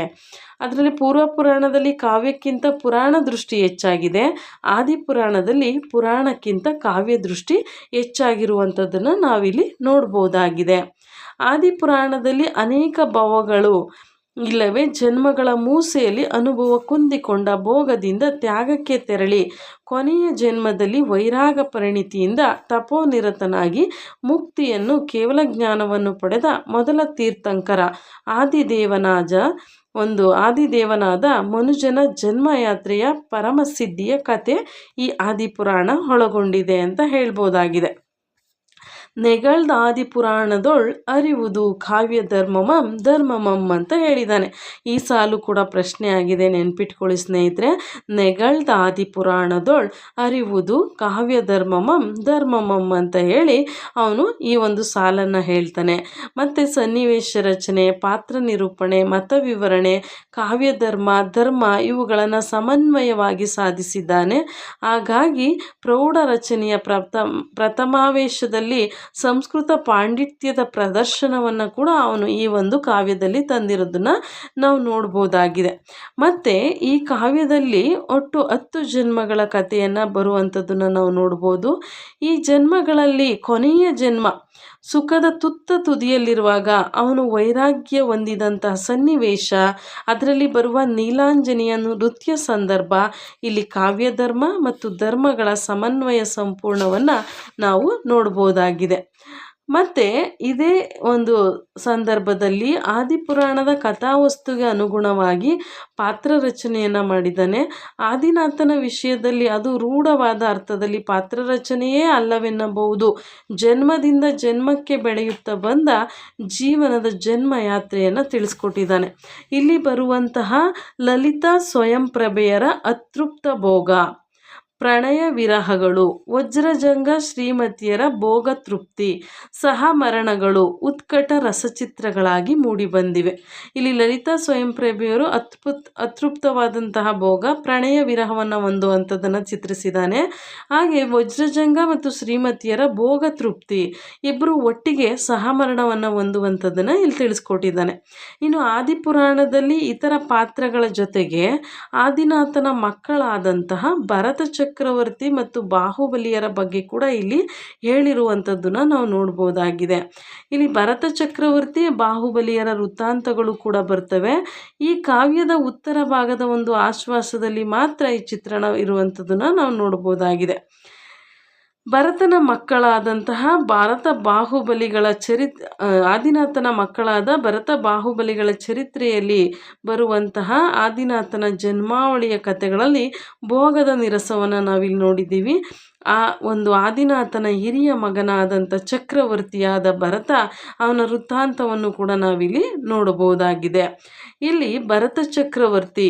ಅದರಲ್ಲಿ ಪೂರ್ವ ಪುರಾಣದಲ್ಲಿ ಕಾವ್ಯಕ್ಕಿಂತ ಪುರಾಣ ದೃಷ್ಟಿ ಹೆಚ್ಚಾಗಿದೆ. ಆದಿಪುರಾಣದಲ್ಲಿ ಪುರಾಣಕ್ಕಿಂತ ಕಾವ್ಯ ದೃಷ್ಟಿ ಹೆಚ್ಚಾಗಿರುವಂಥದ್ದನ್ನು ನಾವಿಲ್ಲಿ ನೋಡ್ಬೋದಾಗಿದೆ. ಆದಿಪುರಾಣದಲ್ಲಿ ಅನೇಕ ಭವಗಳು ಇಲ್ಲವೇ ಜನ್ಮಗಳ ಮೂಸೆಯಲ್ಲಿ ಅನುಭವ ಕುಂದಿಕೊಂಡ ಭೋಗದಿಂದ ತ್ಯಾಗಕ್ಕೆ ತೆರಳಿ. ಕೊನೆಯ ಜನ್ಮದಲ್ಲಿ ವೈರಾಗ ಪರಿಣಿತಿಯಿಂದ ತಪೋನಿರತನಾಗಿ ಮುಕ್ತಿಯನ್ನು ಕೇವಲ ಜ್ಞಾನವನ್ನು ಪಡೆದ ಮೊದಲ ತೀರ್ಥಂಕರ ಆದಿದೇವನಾಜ. ಒಂದು ಆದಿದೇವನಾದ ಮನುಜನ ಜನ್ಮಯಾತ್ರೆಯ ಪರಮಸಿದ್ಧಿಯ ಕತೆ ಈ ಆದಿಪುರಾಣ ಒಳಗೊಂಡಿದೆ ಅಂತ ಹೇಳ್ಬೋದಾಗಿದೆ. ನೆಗಳ್ದ ಆದಿಪುರಾಣದೊಳ್ ಅರಿವುದು ಕಾವ್ಯ ಧರ್ಮಮಂ ಧರ್ಮಮಂ ಅಂತ ಹೇಳಿದ್ದಾನೆ ಈ ಸಾಲು ಕೂಡ ಪ್ರಶ್ನೆ ಆಗಿದೆ ನೆನ್ಪಿಟ್ಕೊಳ್ಳಿ ಸ್ನೇಹಿತರೆ. ನೆಗಳ್ದ ಆದಿಪುರಾಣದೊಳ್ ಅರಿವುದು ಕಾವ್ಯ ಧರ್ಮಮಂ ಧರ್ಮಮಂ ಅಂತ ಹೇಳಿ ಅವನು ಈ ಒಂದು ಸಾಲನ್ನು ಹೇಳ್ತಾನೆ. ಮತ್ತು ಸನ್ನಿವೇಶ ರಚನೆ, ಪಾತ್ರ ನಿರೂಪಣೆ, ಮತ ವಿವರಣೆ ಕಾವ್ಯ ಧರ್ಮ ಧರ್ಮ ಇವುಗಳನ್ನು ಸಮನ್ವಯವಾಗಿ ಸಾಧಿಸಿದ್ದಾನೆ. ಹಾಗಾಗಿ ಪ್ರೌಢ ರಚನೆಯ ಪ್ರಥಮ ಪ್ರಥಮಾವೇಶದಲ್ಲಿ ಸಂಸ್ಕೃತ ಪಾಂಡಿತ್ಯದ ಪ್ರದರ್ಶನವನ್ನು ಕೂಡ ಅವನು ಈ ಒಂದು ಕಾವ್ಯದಲ್ಲಿ ತಂದಿರೋದನ್ನು ನಾವು ನೋಡ್ಬೋದಾಗಿದೆ. ಮತ್ತು ಈ ಕಾವ್ಯದಲ್ಲಿ ಒಟ್ಟು ಹತ್ತು ಜನ್ಮಗಳ ಕಥೆಯನ್ನು ಬರುವಂಥದ್ದನ್ನು ನಾವು ನೋಡ್ಬೋದು. ಈ ಜನ್ಮಗಳಲ್ಲಿ ಕೊನೆಯ ಜನ್ಮ ಸುಖದ ತುತ್ತ ತುದಿಯಲ್ಲಿರುವಾಗ ಅವನು ವೈರಾಗ್ಯ ಹೊಂದಿದಂತಹ ಸನ್ನಿವೇಶ, ಅದರಲ್ಲಿ ಬರುವ ನೀಲಾಂಜನೆಯ ನೃತ್ಯ ಸಂದರ್ಭ, ಇಲ್ಲಿ ಕಾವ್ಯಧರ್ಮ ಮತ್ತು ಧರ್ಮಗಳ ಸಮನ್ವಯ ಸಂಪೂರ್ಣವನ್ನು ನಾವು ನೋಡ್ಬೋದಾಗಿದೆ. ಮತ್ತು ಇದೇ ಒಂದು ಸಂದರ್ಭದಲ್ಲಿ ಆದಿಪುರಾಣದ ಕಥಾವಸ್ತುಗೆ ಅನುಗುಣವಾಗಿ ಪಾತ್ರ ರಚನೆಯನ್ನು ಮಾಡಿದ್ದಾನೆ. ಆದಿನಾಥನ ವಿಷಯದಲ್ಲಿ ಅದು ರೂಢವಾದ ಅರ್ಥದಲ್ಲಿ ಪಾತ್ರ ರಚನೆಯೇ ಅಲ್ಲವೆನ್ನಬಹುದು. ಜನ್ಮದಿಂದ ಜನ್ಮಕ್ಕೆ ಬೆಳೆಯುತ್ತಾ ಬಂದ ಜೀವನದ ಜನ್ಮ ಯಾತ್ರೆಯನ್ನು ತಿಳಿಸ್ಕೊಟ್ಟಿದ್ದಾನೆ. ಇಲ್ಲಿ ಬರುವಂತಹ ಲಲಿತಾ ಸ್ವಯಂಪ್ರಭೆಯರ ಅತೃಪ್ತ ಭೋಗ. ಪ್ರಣಯ ವಿರಹಗಳು, ವಜ್ರಜಂಗ ಶ್ರೀಮತಿಯರ ಭೋಗ ತೃಪ್ತಿ ಸಹ ಮರಣಗಳು ಉತ್ಕಟ ರಸಚಿತ್ರಗಳಾಗಿ ಮೂಡಿಬಂದಿವೆ. ಇಲ್ಲಿ ಲಲಿತಾ ಸ್ವಯಂಪ್ರಭೆಯವರು ಅತ್ಪುತ್ ಅತೃಪ್ತವಾದಂತಹ ಭೋಗ, ಪ್ರಣಯ ವಿರಹವನ್ನು ಹೊಂದುವಂಥದ್ದನ್ನು ಚಿತ್ರಿಸಿದ್ದಾನೆ. ಹಾಗೆ ವಜ್ರಜಂಗ ಮತ್ತು ಶ್ರೀಮತಿಯರ ಭೋಗ ತೃಪ್ತಿ ಇಬ್ಬರು ಒಟ್ಟಿಗೆ ಸಹಮರಣವನ್ನು ಹೊಂದುವಂಥದ್ದನ್ನು ಇಲ್ಲಿ ತಿಳಿಸ್ಕೊಟ್ಟಿದ್ದಾನೆ. ಇನ್ನು ಆದಿಪುರಾಣದಲ್ಲಿ ಇತರ ಪಾತ್ರಗಳ ಜೊತೆಗೆ ಆದಿನಾಥನ ಮಕ್ಕಳಾದಂತಹ ಭರತ ಚಕ್ರವರ್ತಿ ಮತ್ತು ಬಾಹುಬಲಿಯರ ಬಗ್ಗೆ ಕೂಡ ಇಲ್ಲಿ ಹೇಳಿರುವಂಥದ್ದನ್ನ ನಾವು ನೋಡ್ಬೋದಾಗಿದೆ. ಇಲ್ಲಿ ಭರತ ಚಕ್ರವರ್ತಿ, ಬಾಹುಬಲಿಯರ ವೃತ್ತಾಂತಗಳು ಕೂಡ ಬರ್ತವೆ. ಈ ಕಾವ್ಯದ ಉತ್ತರ ಭಾಗದ ಒಂದು ಆಶ್ವಾಸದಲ್ಲಿ ಮಾತ್ರ ಈ ಚಿತ್ರಣ ಇರುವಂಥದ್ದನ್ನ ನಾವು ನೋಡ್ಬೋದಾಗಿದೆ. ಭರತನ ಮಕ್ಕಳಾದಂತಹ ಭಾರತ ಬಾಹುಬಲಿಗಳ ಚರಿತ್ ಆದಿನಾಥನ ಮಕ್ಕಳಾದ ಭರತ ಬಾಹುಬಲಿಗಳ ಚರಿತ್ರೆಯಲ್ಲಿ ಬರುವಂತಹ ಆದಿನಾಥನ ಜನ್ಮಾವಳಿಯ ಕಥೆಗಳಲ್ಲಿ ಭೋಗದ ನಿರಸವನ್ನು ನಾವಿಲ್ಲಿ ನೋಡಿದ್ದೀವಿ. ಆ ಒಂದು ಆದಿನಾಥನ ಹಿರಿಯ ಮಗನಾದಂಥ ಚಕ್ರವರ್ತಿಯಾದ ಭರತ ಅವನ ವೃತ್ತಾಂತವನ್ನು ಕೂಡ ನಾವಿಲ್ಲಿ ನೋಡಬಹುದಾಗಿದೆ. ಇಲ್ಲಿ ಭರತ ಚಕ್ರವರ್ತಿ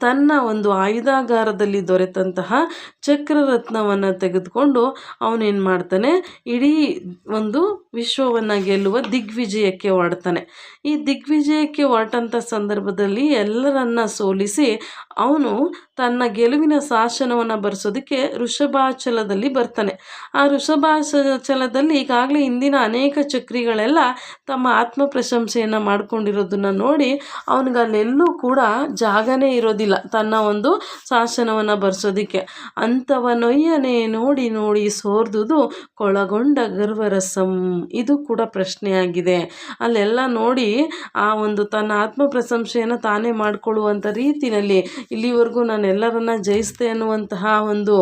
ತನ್ನ ಒಂದು ಆಯುಧಾಗಾರದಲ್ಲಿ ದೊರೆತಂತಹ ಚಕ್ರರತ್ನವನ್ನು ತೆಗೆದುಕೊಂಡು ಅವನೇನು ಮಾಡ್ತಾನೆ? ಇಡೀ ಒಂದು ವಿಶ್ವವನ್ನು ಗೆಲ್ಲುವ ದಿಗ್ವಿಜಯಕ್ಕೆ ಹೊರಡ್ತಾನೆ ಈ ದಿಗ್ವಿಜಯಕ್ಕೆ ಹೊರಟಂಥ ಸಂದರ್ಭದಲ್ಲಿ ಎಲ್ಲರನ್ನ ಸೋಲಿಸಿ ಅವನು ತನ್ನ ಗೆಲುವಿನ ಶಾಸನವನ್ನು ಬರೆಸೋದಕ್ಕೆ ಋಷಭಾಚಲದಲ್ಲಿ ಬರ್ತಾನೆ. ಆ ಋಷಭಾಚಲದಲ್ಲಿ ಈಗಾಗಲೇ ಇಂದಿನ ಅನೇಕ ಚಕ್ರಿಗಳೆಲ್ಲ ತಮ್ಮ ಆತ್ಮ ಪ್ರಶಂಸೆಯನ್ನು ಮಾಡ್ಕೊಂಡಿರೋದನ್ನು ನೋಡಿ ಅವನಿಗೆ ಅಲ್ಲೆಲ್ಲೂ ಕೂಡ ಜಾಗನೇ ಇರೋದಿಲ್ಲ ತನ್ನ ಒಂದು ಶಾಸನವನ್ನು ಬರೆಸೋದಕ್ಕೆ. ಅಂಥವನೊಯ್ಯನೆ ನೋಡಿ ನೋಡಿ ಸೋರ್ದುದು ಕೊಳಗೊಂಡ ಗರ್ವರಸಂ. ಇದು ಕೂಡ ಪ್ರಶ್ನೆಯಾಗಿದೆ. ಅಲ್ಲೆಲ್ಲ ನೋಡಿ ಆ ಒಂದು ತನ್ನ ಆತ್ಮ ಪ್ರಶಂಸೆಯನ್ನು ತಾನೇ ಮಾಡಿಕೊಳ್ಳುವಂಥ ರೀತಿಯಲ್ಲಿ ಇಲ್ಲಿವರೆಗೂ ನಾನು ಎಲ್ಲರನ್ನ ಜಯಿಸ್ತೆ ಅನ್ನುವಂತಹ ಒಂದು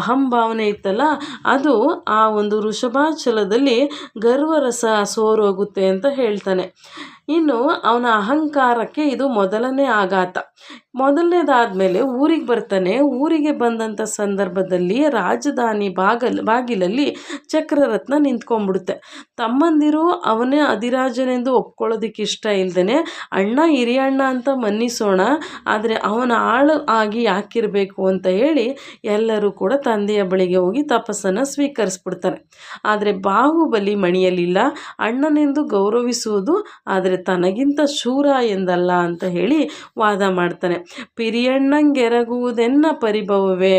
ಅಹಂಭಾವನೆ ಇತ್ತಲ್ಲ, ಅದು ಆ ಒಂದು ವೃಷಭಾಚಲದಲ್ಲಿ ಗರ್ವರಸ ಸೋರೋಗುತ್ತೆ ಅಂತ ಹೇಳ್ತಾನೆ. ಇನ್ನು ಅವನ ಅಹಂಕಾರಕ್ಕೆ ಇದು ಮೊದಲನೇ ಆಘಾತ. ಮೊದಲನೇದಾದಮೇಲೆ ಊರಿಗೆ ಬರ್ತಾನೆ. ಊರಿಗೆ ಬಂದಂಥ ಸಂದರ್ಭದಲ್ಲಿ ರಾಜಧಾನಿ ಬಾಗಲ್, ಬಾಗಿಲಲ್ಲಿ ಚಕ್ರರತ್ನ ನಿಂತ್ಕೊಂಡ್ಬಿಡುತ್ತೆ. ತಮ್ಮಂದಿರು ಅವನೇ ಅಧಿರಾಜನೆಂದು ಒಪ್ಕೊಳ್ಳೋದಕ್ಕೆ ಇಷ್ಟ ಇಲ್ಲದೇ ಅಣ್ಣ, ಹಿರಿಯಣ್ಣ ಅಂತ ಮನ್ನಿಸೋಣ, ಆದರೆ ಅವನ ಆಳು ಆಗಿ ಯಾಕಿರಬೇಕು ಅಂತ ಹೇಳಿ ಎಲ್ಲರೂ ಕೂಡ ತಂದೆಯ ಬಳಿಗೆ ಹೋಗಿ ತಪಸ್ಸನ್ನು ಸ್ವೀಕರಿಸ್ಬಿಡ್ತಾನೆ ಆದರೆ ಬಾಹುಬಲಿ ಮಣಿಯಲಿಲ್ಲ ಅಣ್ಣನೆಂದು ಗೌರವಿಸುವುದು, ಆದರೆ ತನಗಿಂತ ಶೂರ ಎಂದಲ್ಲ ಅಂತ ಹೇಳಿ ವಾದ ಮಾಡ್ತಾನೆ. ಪಿರಿಯಣ್ಣಂಗೆರಗುವುದೆನ್ನ ಪರಿಭವವೇ?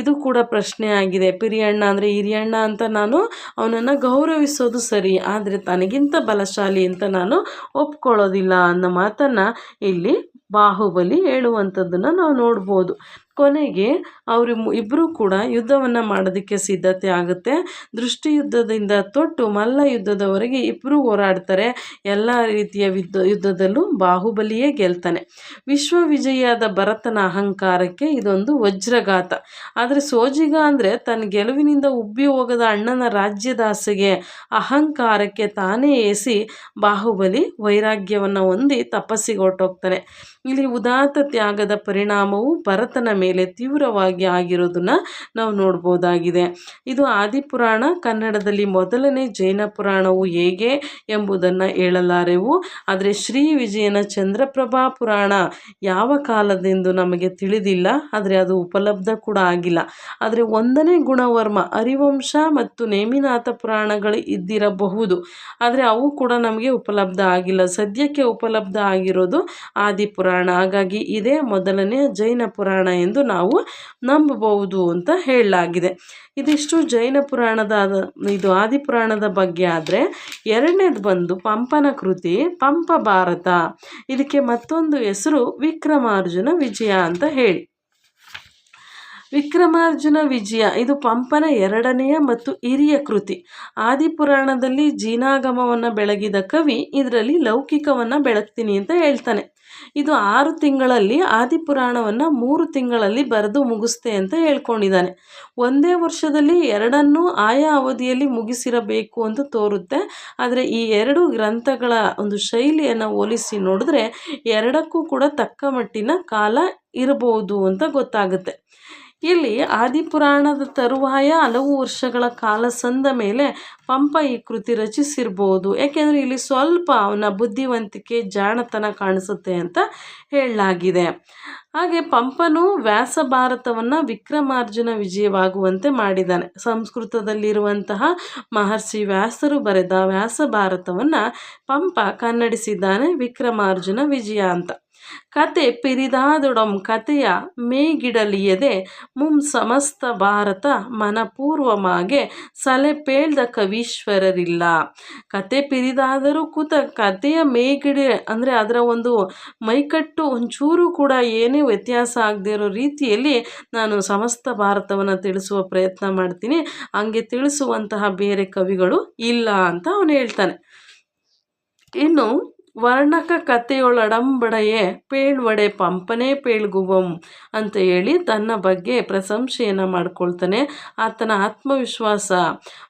ಇದು ಕೂಡ ಪ್ರಶ್ನೆ ಆಗಿದೆ. ಪಿರಿಯಣ್ಣ ಅಂದರೆ ಹಿರಿಯಣ್ಣ ಅಂತ ನಾನು ಅವನನ್ನು ಗೌರವಿಸೋದು ಸರಿ, ಆದರೆ ತನಗಿಂತ ಬಲಶಾಲಿ ಅಂತ ನಾನು ಒಪ್ಕೊಳ್ಳೋದಿಲ್ಲ ಅನ್ನೋ ಮಾತನ್ನು ಇಲ್ಲಿ ಬಾಹುಬಲಿ ಹೇಳುವಂಥದ್ದನ್ನು ನಾವು ನೋಡ್ಬೋದು. ಕೊನೆಗೆ ಅವರು ಇಬ್ಬರೂ ಕೂಡ ಯುದ್ಧವನ್ನು ಮಾಡೋದಕ್ಕೆ ಸಿದ್ಧತೆ ಆಗುತ್ತೆ. ದೃಷ್ಟಿ ಯುದ್ಧದಿಂದ ತೊಟ್ಟು ಮಲ್ಲ ಯುದ್ಧದವರೆಗೆ ಇಬ್ಬರೂ ಹೋರಾಡ್ತಾರೆ. ಎಲ್ಲ ರೀತಿಯ ಯುದ್ಧ, ಯುದ್ಧದಲ್ಲೂ ಬಾಹುಬಲಿಯೇ ಗೆಲ್ತಾನೆ. ವಿಶ್ವವಿಜಯಿಯಾದ ಭರತನ ಅಹಂಕಾರಕ್ಕೆ ಇದೊಂದು ವಜ್ರಘಾತ ಆದರೆ ಸೋಜಿಗ ಅಂದರೆ ತನ್ನ ಗೆಲುವಿನಿಂದ ಉಬ್ಬಿ ಹೋಗದ ಅಣ್ಣನ ರಾಜ್ಯದಾಸೆಗೆ ಅಹಂಕಾರಕ್ಕೆ ತಾನೇ ಏಸಿ ಬಾಹುಬಲಿ ವೈರಾಗ್ಯವನ್ನು ಹೊಂದಿ ತಪಸ್ಸಿಗೆ ಹೊರಟೋಗ್ತಾನೆ. ಇಲ್ಲಿ ಉದಾತ್ತ ತ್ಯಾಗದ ಪರಿಣಾಮವು ಭರತನ ಮೇಲೆ ತೀವ್ರವಾಗಿ ಆಗಿರೋದನ್ನ ನಾವು ನೋಡ್ಬೋದಾಗಿದೆ. ಇದು ಆದಿಪುರಾಣ, ಕನ್ನಡದಲ್ಲಿ ಮೊದಲನೇ ಜೈನ ಪುರಾಣವು ಹೇಗೆ ಎಂಬುದನ್ನು ಹೇಳಲಾರೆವು ಆದರೆ ಶ್ರೀ ವಿಜಯನ ಚಂದ್ರಪ್ರಭಾ ಪುರಾಣ ಯಾವ ಕಾಲದೆಂದು ನಮಗೆ ತಿಳಿದಿಲ್ಲ, ಆದರೆ ಅದು ಉಪಲಬ್ಧ ಕೂಡ ಆಗಿಲ್ಲ. ಆದರೆ ಒಂದನೇ ಗುಣವರ್ಮ, ಹರಿವಂಶ ಮತ್ತು ನೇಮಿನಾಥ ಪುರಾಣಗಳು ಇದ್ದಿರಬಹುದು. ಆದರೆ ಅವು ಕೂಡ ನಮಗೆ ಉಪಲಬ್ಧ ಆಗಿಲ್ಲ. ಸದ್ಯಕ್ಕೆ ಉಪಲಬ್ಧ ಆಗಿರೋದು ಆದಿಪುರಾಣ. ಹಾಗಾಗಿ ಇದೇ ಮೊದಲನೇ ಜೈನ ಪುರಾಣ ಎಂದು ನಾವು ನಂಬಬಹುದು ಅಂತ ಹೇಳಲಾಗಿದೆ. ಇದಿಷ್ಟು ಜೈನ ಪುರಾಣದ ಇದು ಆದಿಪುರಾಣದ ಬಗ್ಗೆ ಆದರೆ ಎರಡನೇದು ಬಂದು ಪಂಪನ ಕೃತಿ, ಪಂಪ ಭಾರತ. ಇದಕ್ಕೆ ಮತ್ತೊಂದು ಹೆಸರು ವಿಕ್ರಮಾರ್ಜುನ ವಿಜಯ ಅಂತ ಹೇಳಿ. ವಿಕ್ರಮಾರ್ಜುನ ವಿಜಯ, ಇದು ಪಂಪನ ಎರಡನೆಯ ಮತ್ತು ಹಿರಿಯ ಕೃತಿ. ಆದಿಪುರಾಣದಲ್ಲಿ ಜೀನಾಗಮವನ್ನು ಬೆಳಗಿದ ಕವಿ ಇದರಲ್ಲಿ ಲೌಕಿಕವನ್ನು ಬೆಳಗ್ತೀನಿ ಅಂತ ಹೇಳ್ತಾನೆ. ಇದು ಆರು ತಿಂಗಳಲ್ಲಿ ಆದಿಪುರಾಣವನ್ನು ಮೂರು ತಿಂಗಳಲ್ಲಿ ಬರೆದು ಮುಗಿಸ್ತೆ ಅಂತ ಹೇಳ್ಕೊಂಡಿದ್ದಾನೆ. ಒಂದೇ ವರ್ಷದಲ್ಲಿ ಎರಡನ್ನೂ ಆಯಾ ಅವಧಿಯಲ್ಲಿ ಮುಗಿಸಿರಬೇಕು ಅಂತ ತೋರುತ್ತೆ. ಆದರೆ ಈ ಎರಡು ಗ್ರಂಥಗಳ ಒಂದು ಶೈಲಿಯನ್ನು ಹೋಲಿಸಿ ನೋಡಿದ್ರೆ ಎರಡಕ್ಕೂ ಕೂಡ ತಕ್ಕ ಮಟ್ಟಿನ ಕಾಲ ಇರಬಹುದು ಅಂತ ಗೊತ್ತಾಗುತ್ತೆ. ಇಲ್ಲಿ ಆದಿಪುರಾಣದ ತರುವಾಯ ಹಲವು ವರ್ಷಗಳ ಕಾಲ ಸಂದ ಮೇಲೆ ಪಂಪ ಈ ಕೃತಿ ರಚಿಸಿರ್ಬೋದು. ಯಾಕೆಂದರೆ ಇಲ್ಲಿ ಸ್ವಲ್ಪ ಅವನ ಬುದ್ಧಿವಂತಿಕೆ, ಜಾಣತನ ಕಾಣಿಸುತ್ತೆ ಅಂತ ಹೇಳಲಾಗಿದೆ. ಹಾಗೆ ಪಂಪನು ವ್ಯಾಸ ಭಾರತವನ್ನು ವಿಕ್ರಮಾರ್ಜುನ ವಿಜಯವಾಗುವಂತೆ ಮಾಡಿದ್ದಾನೆ ಸಂಸ್ಕೃತದಲ್ಲಿರುವಂತಹ ಮಹರ್ಷಿ ವ್ಯಾಸರು ಬರೆದ ವ್ಯಾಸ ಭಾರತವನ್ನು ಪಂಪ ಕನ್ನಡಿಸಿದ್ದಾನೆ ವಿಕ್ರಮಾರ್ಜುನ ವಿಜಯ ಅಂತ. ಕತೆ ಪಿರಿದಾದೊಡಂ ಕತೆಯ ಮೇಗಿಡಲಿಯದೆ ಮುಂ ಸಮಸ್ತ ಭಾರತ ಮನಪೂರ್ವಮಾಗೆ ಸಲೆಪೇಳ್ದ ಕವೀಶ್ವರರಿಲ್ಲ. ಕತೆ ಪಿರಿದಾದರೂ ಕೂತ ಕತೆಯ ಮೇಗಿಡೆ ಅಂದರೆ ಅದರ ಒಂದು ಮೈಕಟ್ಟು ಒಂಚೂರು ಕೂಡ ಏನೇ ವ್ಯತ್ಯಾಸ ಆಗದೇ ಇರೋ ರೀತಿಯಲ್ಲಿ ನಾನು ಸಮಸ್ತ ಭಾರತವನ್ನು ತಿಳಿಸುವ ಪ್ರಯತ್ನ ಮಾಡ್ತೀನಿ. ಹಂಗೆ ತಿಳಿಸುವಂತಹ ಬೇರೆ ಕವಿಗಳು ಇಲ್ಲ ಅಂತ ಅವನು ಹೇಳ್ತಾನೆ. ಇನ್ನು ವರ್ಣಕ ಕಥೆಯೊಳಡಂಬಡೆಯೇ ಪೇಳ್ವಡೆ ಪಂಪನೇ ಪೇಳ್ಗುವಂ ಅಂತ ಹೇಳಿ ತನ್ನ ಬಗ್ಗೆ ಪ್ರಶಂಸೆಯನ್ನು ಮಾಡ್ಕೊಳ್ತಾನೆ. ಆತನ ಆತ್ಮವಿಶ್ವಾಸ,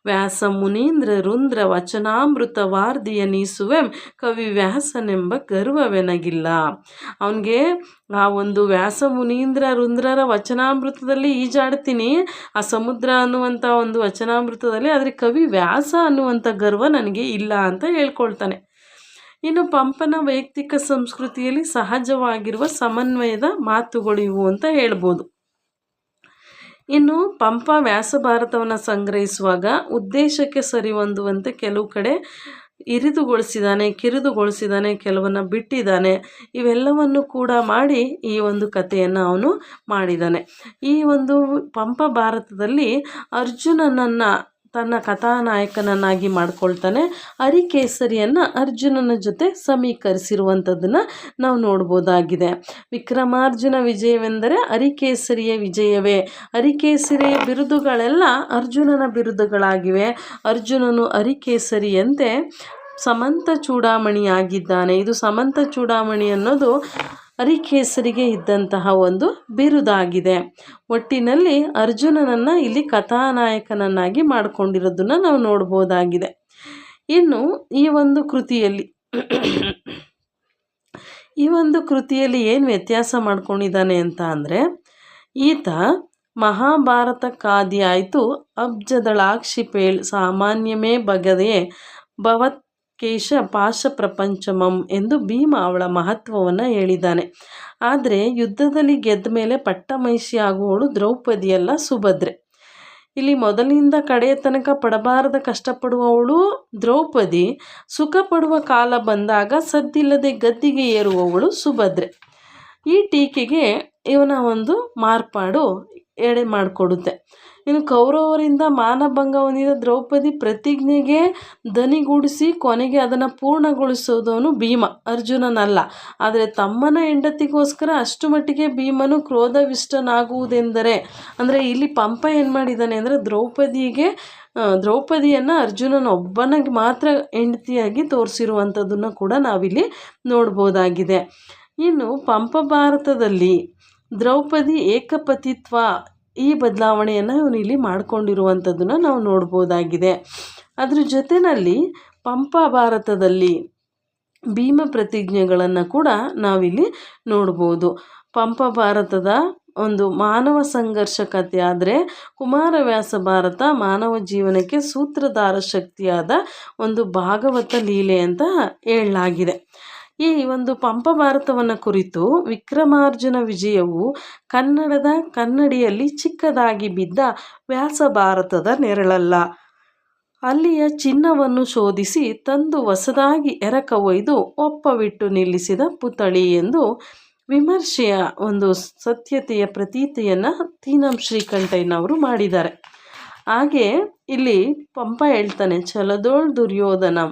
ವ್ಯಾಸ ಮುನೀಂದ್ರ ರುಂದ್ರ ವಚನಾಮೃತ ವಾರ್ಧಿಯ ನೀಸುವೆಂ ಕವಿ ವ್ಯಾಸನೆಂಬ ಗರ್ವವೆನಗಿಲ್ಲ. ಅವನಿಗೆ ಆ ಒಂದು ವ್ಯಾಸ ಮುನೀಂದ್ರ ರುಂದ್ರರ ವಚನಾಮೃತದಲ್ಲಿ ಈಜಾಡ್ತೀನಿ, ಆ ಸಮುದ್ರ ಅನ್ನುವಂಥ ಒಂದು ವಚನಾಮೃತದಲ್ಲಿ, ಆದರೆ ಕವಿ ವ್ಯಾಸ ಅನ್ನುವಂಥ ಗರ್ವ ನನಗೆ ಇಲ್ಲ ಅಂತ ಹೇಳ್ಕೊಳ್ತಾನೆ. ಇನ್ನು ಪಂಪನ ವೈಯಕ್ತಿಕ ಸಂಸ್ಕೃತಿಯಲ್ಲಿ ಸಹಜವಾಗಿರುವ ಸಮನ್ವಯದ ಮಾತುಗಳು ಇವು ಅಂತ ಹೇಳ್ಬೋದು. ಇನ್ನು ಪಂಪ ವ್ಯಾಸ ಭಾರತವನ್ನು ಸಂಗ್ರಹಿಸುವಾಗ ಉದ್ದೇಶಕ್ಕೆ ಸರಿ ಹೊಂದುವಂತೆ ಕೆಲವು ಕಡೆ ಇರಿದುಗೊಳಿಸಿದ್ದಾನೆ ಕಿರಿದುಗೊಳಿಸಿದ್ದಾನೆ ಕೆಲವನ್ನ ಬಿಟ್ಟಿದ್ದಾನೆ ಇವೆಲ್ಲವನ್ನು ಕೂಡ ಮಾಡಿ ಈ ಒಂದು ಕಥೆಯನ್ನು ಅವನು ಮಾಡಿದ್ದಾನೆ ಈ ಒಂದು ಪಂಪ ಭಾರತದಲ್ಲಿ ಅರ್ಜುನನನ್ನು ತನ್ನ ಕಥಾನಾಯಕನನ್ನಾಗಿ ಮಾಡ್ಕೊಳ್ತಾನೆ. ಅರಿಕೇಸರಿಯನ್ನು ಅರ್ಜುನನ ಜೊತೆ ಸಮೀಕರಿಸಿರುವಂಥದ್ದನ್ನು ನಾವು ನೋಡ್ಬೋದಾಗಿದೆ. ವಿಕ್ರಮಾರ್ಜುನ ವಿಜಯವೆಂದರೆ ಅರಿಕೇಸರಿಯ ವಿಜಯವೇ. ಅರಿಕೇಸರಿಯ ಬಿರುದುಗಳೆಲ್ಲ ಅರ್ಜುನನ ಬಿರುದುಗಳಾಗಿವೆ. ಅರ್ಜುನನು ಅರಿಕೇಸರಿಯಂತೆ ಸಮಂತ ಚೂಡಾಮಣಿಯಾಗಿದ್ದಾನೆ. ಇದು ಸಮಂತ ಚೂಡಾಮಣಿ ಅನ್ನೋದು ಅರಿಕೇಸರಿಗೆ ಇದ್ದಂತಹ ಒಂದು ಬಿರುದಾಗಿದೆ. ಒಟ್ಟಿನಲ್ಲಿ ಅರ್ಜುನನನ್ನು ಇಲ್ಲಿ ಕಥಾನಾಯಕನನ್ನಾಗಿ ಮಾಡಿಕೊಂಡಿರೋದನ್ನು ನಾವು ನೋಡ್ಬೋದಾಗಿದೆ. ಇನ್ನು ಈ ಒಂದು ಕೃತಿಯಲ್ಲಿ ಈ ಒಂದು ಕೃತಿಯಲ್ಲಿ ಏನು ವ್ಯತ್ಯಾಸ ಮಾಡ್ಕೊಂಡಿದ್ದಾನೆ ಅಂತ ಅಂದರೆ, ಈತ ಮಹಾಭಾರತಕ್ಕಾದಿ ಆಯಿತು ಅಬ್ಜದಳಾಕ್ಷಿಪೇಳ್ ಸಾಮಾನ್ಯಮೇ ಬಗದೆಯೇ ಭವತ್ ಕೇಶ ಪಾಶ ಪ್ರಪಂಚಮಂ ಎಂದು ಭೀಮ ಅವಳ ಮಹತ್ವವನ್ನು ಹೇಳಿದ್ದಾನೆ. ಆದರೆ ಯುದ್ಧದಲ್ಲಿ ಗೆದ್ದ ಮೇಲೆ ಪಟ್ಟಮಹಿಷಿ ಆಗುವವಳು ದ್ರೌಪದಿಯಲ್ಲ ಸುಭದ್ರೆ. ಇಲ್ಲಿ ಮೊದಲಿಂದ ಕಡೆಯ ತನಕ ಪಡಬಾರದ ಕಷ್ಟಪಡುವವಳು ದ್ರೌಪದಿ. ಸುಖ ಪಡುವ ಕಾಲ ಬಂದಾಗ ಸದ್ದಿಲ್ಲದೆ ಗದ್ದಿಗೆ ಏರುವವಳು ಸುಭದ್ರೆ. ಈ ಟೀಕೆಗೆ ಇವನ ಒಂದು ಮಾರ್ಪಾಡು ಎಡೆ ಮಾಡಿಕೊಡುತ್ತೆ. ಇನ್ನು ಕೌರವರಿಂದ ಮಾನಭಂಗ ಹೊಂದಿದ ದ್ರೌಪದಿ ಪ್ರತಿಜ್ಞೆಗೆ ದನಿಗೂಡಿಸಿ ಕೊನೆಗೆ ಅದನ್ನು ಪೂರ್ಣಗೊಳಿಸೋದವನು ಭೀಮ, ಅರ್ಜುನನಲ್ಲ. ಆದರೆ ತಮ್ಮನ ಹೆಂಡತಿಗೋಸ್ಕರ ಅಷ್ಟು ಮಟ್ಟಿಗೆ ಭೀಮನು ಕ್ರೋಧವಿಷ್ಟನಾಗುವುದೆಂದರೆ, ಅಂದರೆ ಇಲ್ಲಿ ಪಂಪ ಏನು ಮಾಡಿದ್ದಾನೆ ಅಂದರೆ ದ್ರೌಪದಿಗೆ ದ್ರೌಪದಿಯನ್ನು ಅರ್ಜುನನ ಒಬ್ಬನಿಗೆ ಮಾತ್ರ ಹೆಂಡತಿಯಾಗಿ ತೋರಿಸಿರುವಂಥದ್ದನ್ನು ಕೂಡ ನಾವಿಲ್ಲಿ ನೋಡ್ಬೋದಾಗಿದೆ. ಇನ್ನು ಪಂಪ ಭಾರತದಲ್ಲಿ ದ್ರೌಪದಿ ಏಕಪತಿತ್ವ ಈ ಬದಲಾವಣೆಯನ್ನು ಇವನು ಇಲ್ಲಿ ಮಾಡಿಕೊಂಡಿರುವಂಥದ್ದನ್ನು ನಾವು ನೋಡ್ಬೋದಾಗಿದೆ. ಅದ್ರ ಜೊತೆಯಲ್ಲಿ ಪಂಪ ಭಾರತದಲ್ಲಿ ಭೀಮ ಪ್ರತಿಜ್ಞೆಗಳನ್ನು ಕೂಡ ನಾವಿಲ್ಲಿ ನೋಡ್ಬೋದು. ಪಂಪ ಭಾರತದ ಒಂದು ಮಾನವ ಸಂಘರ್ಷ ಕಥೆ ಆದರೆ ಕುಮಾರವ್ಯಾಸ ಭಾರತ ಮಾನವ ಜೀವನಕ್ಕೆ ಸೂತ್ರಧಾರ ಶಕ್ತಿಯಾದ ಒಂದು ಭಾಗವತ ಲೀಲೆ ಅಂತ ಹೇಳಲಾಗಿದೆ. ಈ ಒಂದು ಪಂಪ ಭಾರತವನ್ನು ಕುರಿತು ವಿಕ್ರಮಾರ್ಜುನ ವಿಜಯವು ಕನ್ನಡದ ಕನ್ನಡಿಯಲ್ಲಿ ಚಿಕ್ಕದಾಗಿ ಬಿದ್ದ ವ್ಯಾಸ ಭಾರತದ ನೆರಳಲ್ಲ. ಅಲ್ಲಿಯ ಚಿನ್ನವನ್ನು ಶೋಧಿಸಿ ತಂದು ಹೊಸದಾಗಿ ಎರಕ ಒಯ್ದು ಒಪ್ಪವಿಟ್ಟು ನಿಲ್ಲಿಸಿದ ಪುತಳಿ ಎಂದು ವಿಮರ್ಶೆಯ ಒಂದು ಸತ್ಯತೆಯ ಪ್ರತೀತಿಯನ್ನು ತೀನಂ ಶ್ರೀಕಂಠಯ್ಯನವರು ಮಾಡಿದ್ದಾರೆ. ಹಾಗೆ ಇಲ್ಲಿ ಪಂಪ ಹೇಳ್ತಾನೆ ಛಲದೋಳ್ ದುರ್ಯೋಧನಂ,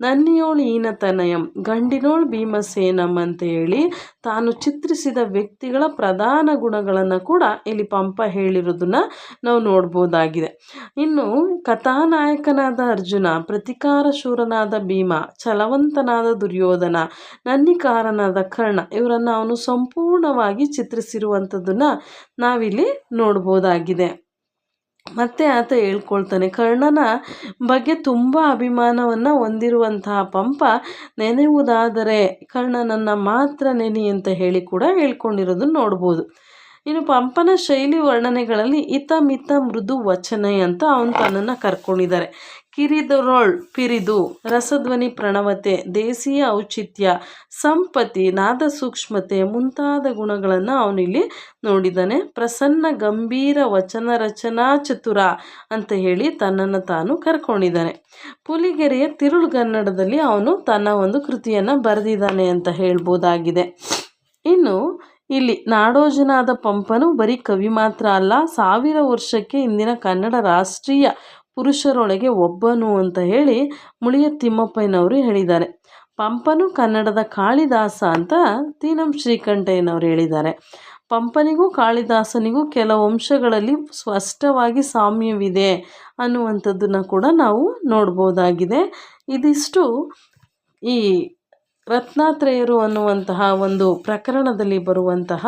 ನನ್ನಿಯೋಳು ಈನತನಯಂ ಗಂಡಿನೋಳ್ ಭೀಮಸೇನಂ ಅಂತ ಹೇಳಿ ತಾನು ಚಿತ್ರಿಸಿದ ವ್ಯಕ್ತಿಗಳ ಪ್ರಧಾನ ಗುಣಗಳನ್ನು ಕೂಡ ಇಲ್ಲಿ ಪಂಪ ಹೇಳಿರೋದನ್ನ ನಾವು ನೋಡ್ಬೋದಾಗಿದೆ. ಇನ್ನು ಕಥಾನಾಯಕನಾದ ಅರ್ಜುನ, ಪ್ರತಿಕಾರ ಶೂರನಾದ ಭೀಮ, ಛಲವಂತನಾದ ದುರ್ಯೋಧನ, ನನ್ನಿಕಾರನಾದ ಕರ್ಣ, ಇವರನ್ನು ಅವನು ಸಂಪೂರ್ಣವಾಗಿ ಚಿತ್ರಿಸಿರುವಂಥದ್ದನ್ನು ನಾವಿಲ್ಲಿ ನೋಡ್ಬೋದಾಗಿದೆ. ಮತ್ತೆ ಆತ ಹೇಳ್ಕೊಳ್ತಾನೆ, ಕರ್ಣನ ಬಗ್ಗೆ ತುಂಬ ಅಭಿಮಾನವನ್ನು ಹೊಂದಿರುವಂತಹ ಪಂಪ ನೆನೆಯುವುದಾದರೆ ಕರ್ಣನನ್ನು ಮಾತ್ರ ನೆನೆ ಅಂತ ಹೇಳಿ ಕೂಡ ಹೇಳ್ಕೊಂಡಿರೋದನ್ನು ನೋಡ್ಬೋದು. ಇನ್ನು ಪಂಪನ ಶೈಲಿ ವರ್ಣನೆಗಳಲ್ಲಿ ಇತ ಮಿತ ಮೃದು ವಚನೆ ಅಂತ ಅವನು ತನ್ನನ್ನು ಕರ್ಕೊಂಡಿದ್ದಾರೆ. ಕಿರಿದೊರೊಳ್ ಪಿರಿದು. ರಸಧ್ವನಿ ಪ್ರಣವತೆ, ದೇಸಿಯ ಔಚಿತ್ಯ ಸಂಪತಿ ನಾದ ಸೂಕ್ಷ್ಮತೆ ಮುಂತಾದ ಗುಣಗಳನ್ನು ಅವನಿಲ್ಲಿ ನೋಡಿದ್ದಾನೆ ಪ್ರಸನ್ನ ಗಂಭೀರ ವಚನ ರಚನಾ ಚತುರ ಅಂತ ಹೇಳಿ ತನ್ನನ್ನು ತಾನು ಕರ್ಕೊಂಡಿದ್ದಾನೆ ಪುಲಿಗೆರೆಯ ತಿರುಳುಗನ್ನಡದಲ್ಲಿ ಅವನು ತನ್ನ ಒಂದು ಕೃತಿಯನ್ನು ಬರೆದಿದ್ದಾನೆ ಅಂತ ಹೇಳ್ಬೋದಾಗಿದೆ. ಇನ್ನು ಇಲ್ಲಿ ನಾಡೋಜನಾದ ಪಂಪನು ಬರೀ ಕವಿ ಮಾತ್ರ ಅಲ್ಲ, ಸಾವಿರ ವರ್ಷಕ್ಕೆ ಇಂದಿನ ಕನ್ನಡ ರಾಷ್ಟ್ರೀಯ ಪುರುಷರೊಳಗೆ ಒಬ್ಬನು ಅಂತ ಹೇಳಿ ಮುಳಿಯ ತಿಮ್ಮಪ್ಪಯ್ಯನವರು ಹೇಳಿದ್ದಾರೆ. ಪಂಪನು ಕನ್ನಡದ ಕಾಳಿದಾಸ ಅಂತ ತೀನಂ ಶ್ರೀಕಂಠಯ್ಯನವರು ಹೇಳಿದ್ದಾರೆ. ಪಂಪನಿಗೂ ಕಾಳಿದಾಸನಿಗೂ ಕೆಲವು ಅಂಶಗಳಲ್ಲಿ ಸ್ಪಷ್ಟವಾಗಿ ಸಾಮ್ಯವಿದೆ ಅನ್ನುವಂಥದ್ದನ್ನು ಕೂಡ ನಾವು ನೋಡ್ಬೋದಾಗಿದೆ. ಇದಿಷ್ಟು ಈ ರತ್ನಾತ್ರೇಯರು ಅನ್ನುವಂತಹ ಒಂದು ಪ್ರಕರಣದಲ್ಲಿ ಬರುವಂತಹ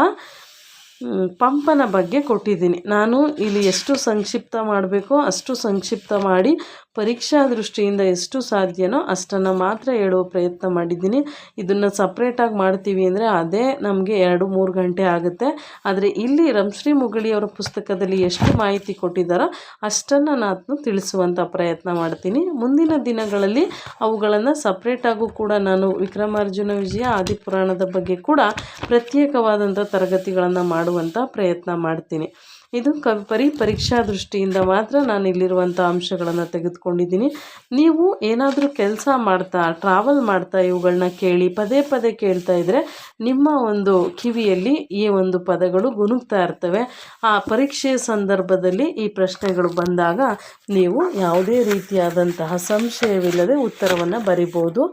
ಪಂಪನ ಬಗ್ಗೆ ಕೊಟ್ಟಿದ್ದೀನಿ. ನಾನು ಇಲ್ಲಿ ಎಷ್ಟು ಸಂಕ್ಷಿಪ್ತ ಮಾಡಬೇಕೋ ಅಷ್ಟು ಸಂಕ್ಷಿಪ್ತ ಮಾಡಿ ಪರೀಕ್ಷಾ ದೃಷ್ಟಿಯಿಂದ ಎಷ್ಟು ಸಾಧ್ಯನೋ ಅಷ್ಟನ್ನು ಮಾತ್ರ ಹೇಳುವ ಪ್ರಯತ್ನ ಮಾಡಿದ್ದೀನಿ. ಇದನ್ನು ಸಪ್ರೇಟಾಗಿ ಮಾಡ್ತೀವಿ ಅಂದರೆ ಅದೇ ನಮಗೆ ಎರಡು ಮೂರು ಗಂಟೆ ಆಗುತ್ತೆ. ಆದರೆ ಇಲ್ಲಿ ರಂಶ್ರೀ ಮುಗಳಿಯವರ ಪುಸ್ತಕದಲ್ಲಿ ಎಷ್ಟು ಮಾಹಿತಿ ಕೊಟ್ಟಿದ್ದಾರೋ ಅಷ್ಟನ್ನು ನಾನು ತಿಳಿಸುವಂಥ ಪ್ರಯತ್ನ ಮಾಡ್ತೀನಿ. ಮುಂದಿನ ದಿನಗಳಲ್ಲಿ ಅವುಗಳನ್ನು ಸಪ್ರೇಟಾಗೂ ಕೂಡ ನಾನು ವಿಕ್ರಮಾರ್ಜುನ ವಿಜಯ ಆದಿಪುರಾಣದ ಬಗ್ಗೆ ಕೂಡ ಪ್ರತ್ಯೇಕವಾದಂಥ ತರಗತಿಗಳನ್ನು ಮಾಡುವಂಥ ಪ್ರಯತ್ನ ಮಾಡ್ತೀನಿ. ಇದು ಕ ಪರಿ ಪರೀಕ್ಷಾ ದೃಷ್ಟಿಯಿಂದ ಮಾತ್ರ ನಾನು ಇಲ್ಲಿರುವಂಥ ಅಂಶಗಳನ್ನು ತೆಗೆದುಕೊಂಡಿದ್ದೀನಿ. ನೀವು ಏನಾದರೂ ಕೆಲಸ ಮಾಡ್ತಾ ಟ್ರಾವೆಲ್ ಮಾಡ್ತಾ ಇವುಗಳನ್ನ ಕೇಳಿ, ಪದೇ ಪದೇ ಕೇಳ್ತಾ ಇದ್ದರೆ ನಿಮ್ಮ ಒಂದು ಕಿವಿಯಲ್ಲಿ ಈ ಒಂದು ಪದಗಳು ಗುನುಗ್ತಾ ಇರ್ತವೆ. ಆ ಪರೀಕ್ಷೆಯ ಸಂದರ್ಭದಲ್ಲಿ ಈ ಪ್ರಶ್ನೆಗಳು ಬಂದಾಗ ನೀವು ಯಾವುದೇ ರೀತಿಯಾದಂತಹ ಸಂಶಯವಿಲ್ಲದೆ ಉತ್ತರವನ್ನು ಬರಿಬೋದು.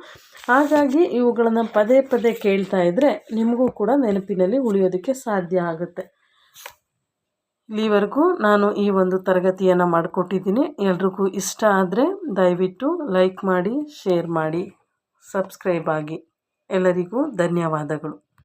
ಹಾಗಾಗಿ ಇವುಗಳನ್ನು ಪದೇ ಪದೇ ಕೇಳ್ತಾ ಇದ್ದರೆ ನಿಮಗೂ ಕೂಡ ನೆನಪಿನಲ್ಲಿ ಉಳಿಯೋದಕ್ಕೆ ಸಾಧ್ಯ ಆಗುತ್ತೆ. ಇಲ್ಲಿವರೆಗೂ ನಾನು ಈ ಒಂದು ತರಗತಿಯನ್ನು ಮಾಡಿಕೊಟ್ಟಿದ್ದೀನಿ. ಎಲ್ರಿಗೂ ಇಷ್ಟ ಆದರೆ ದಯವಿಟ್ಟು ಲೈಕ್ ಮಾಡಿ, ಶೇರ್ ಮಾಡಿ, ಸಬ್ಸ್ಕ್ರೈಬ್ ಆಗಿ. ಎಲ್ಲರಿಗೂ ಧನ್ಯವಾದಗಳು.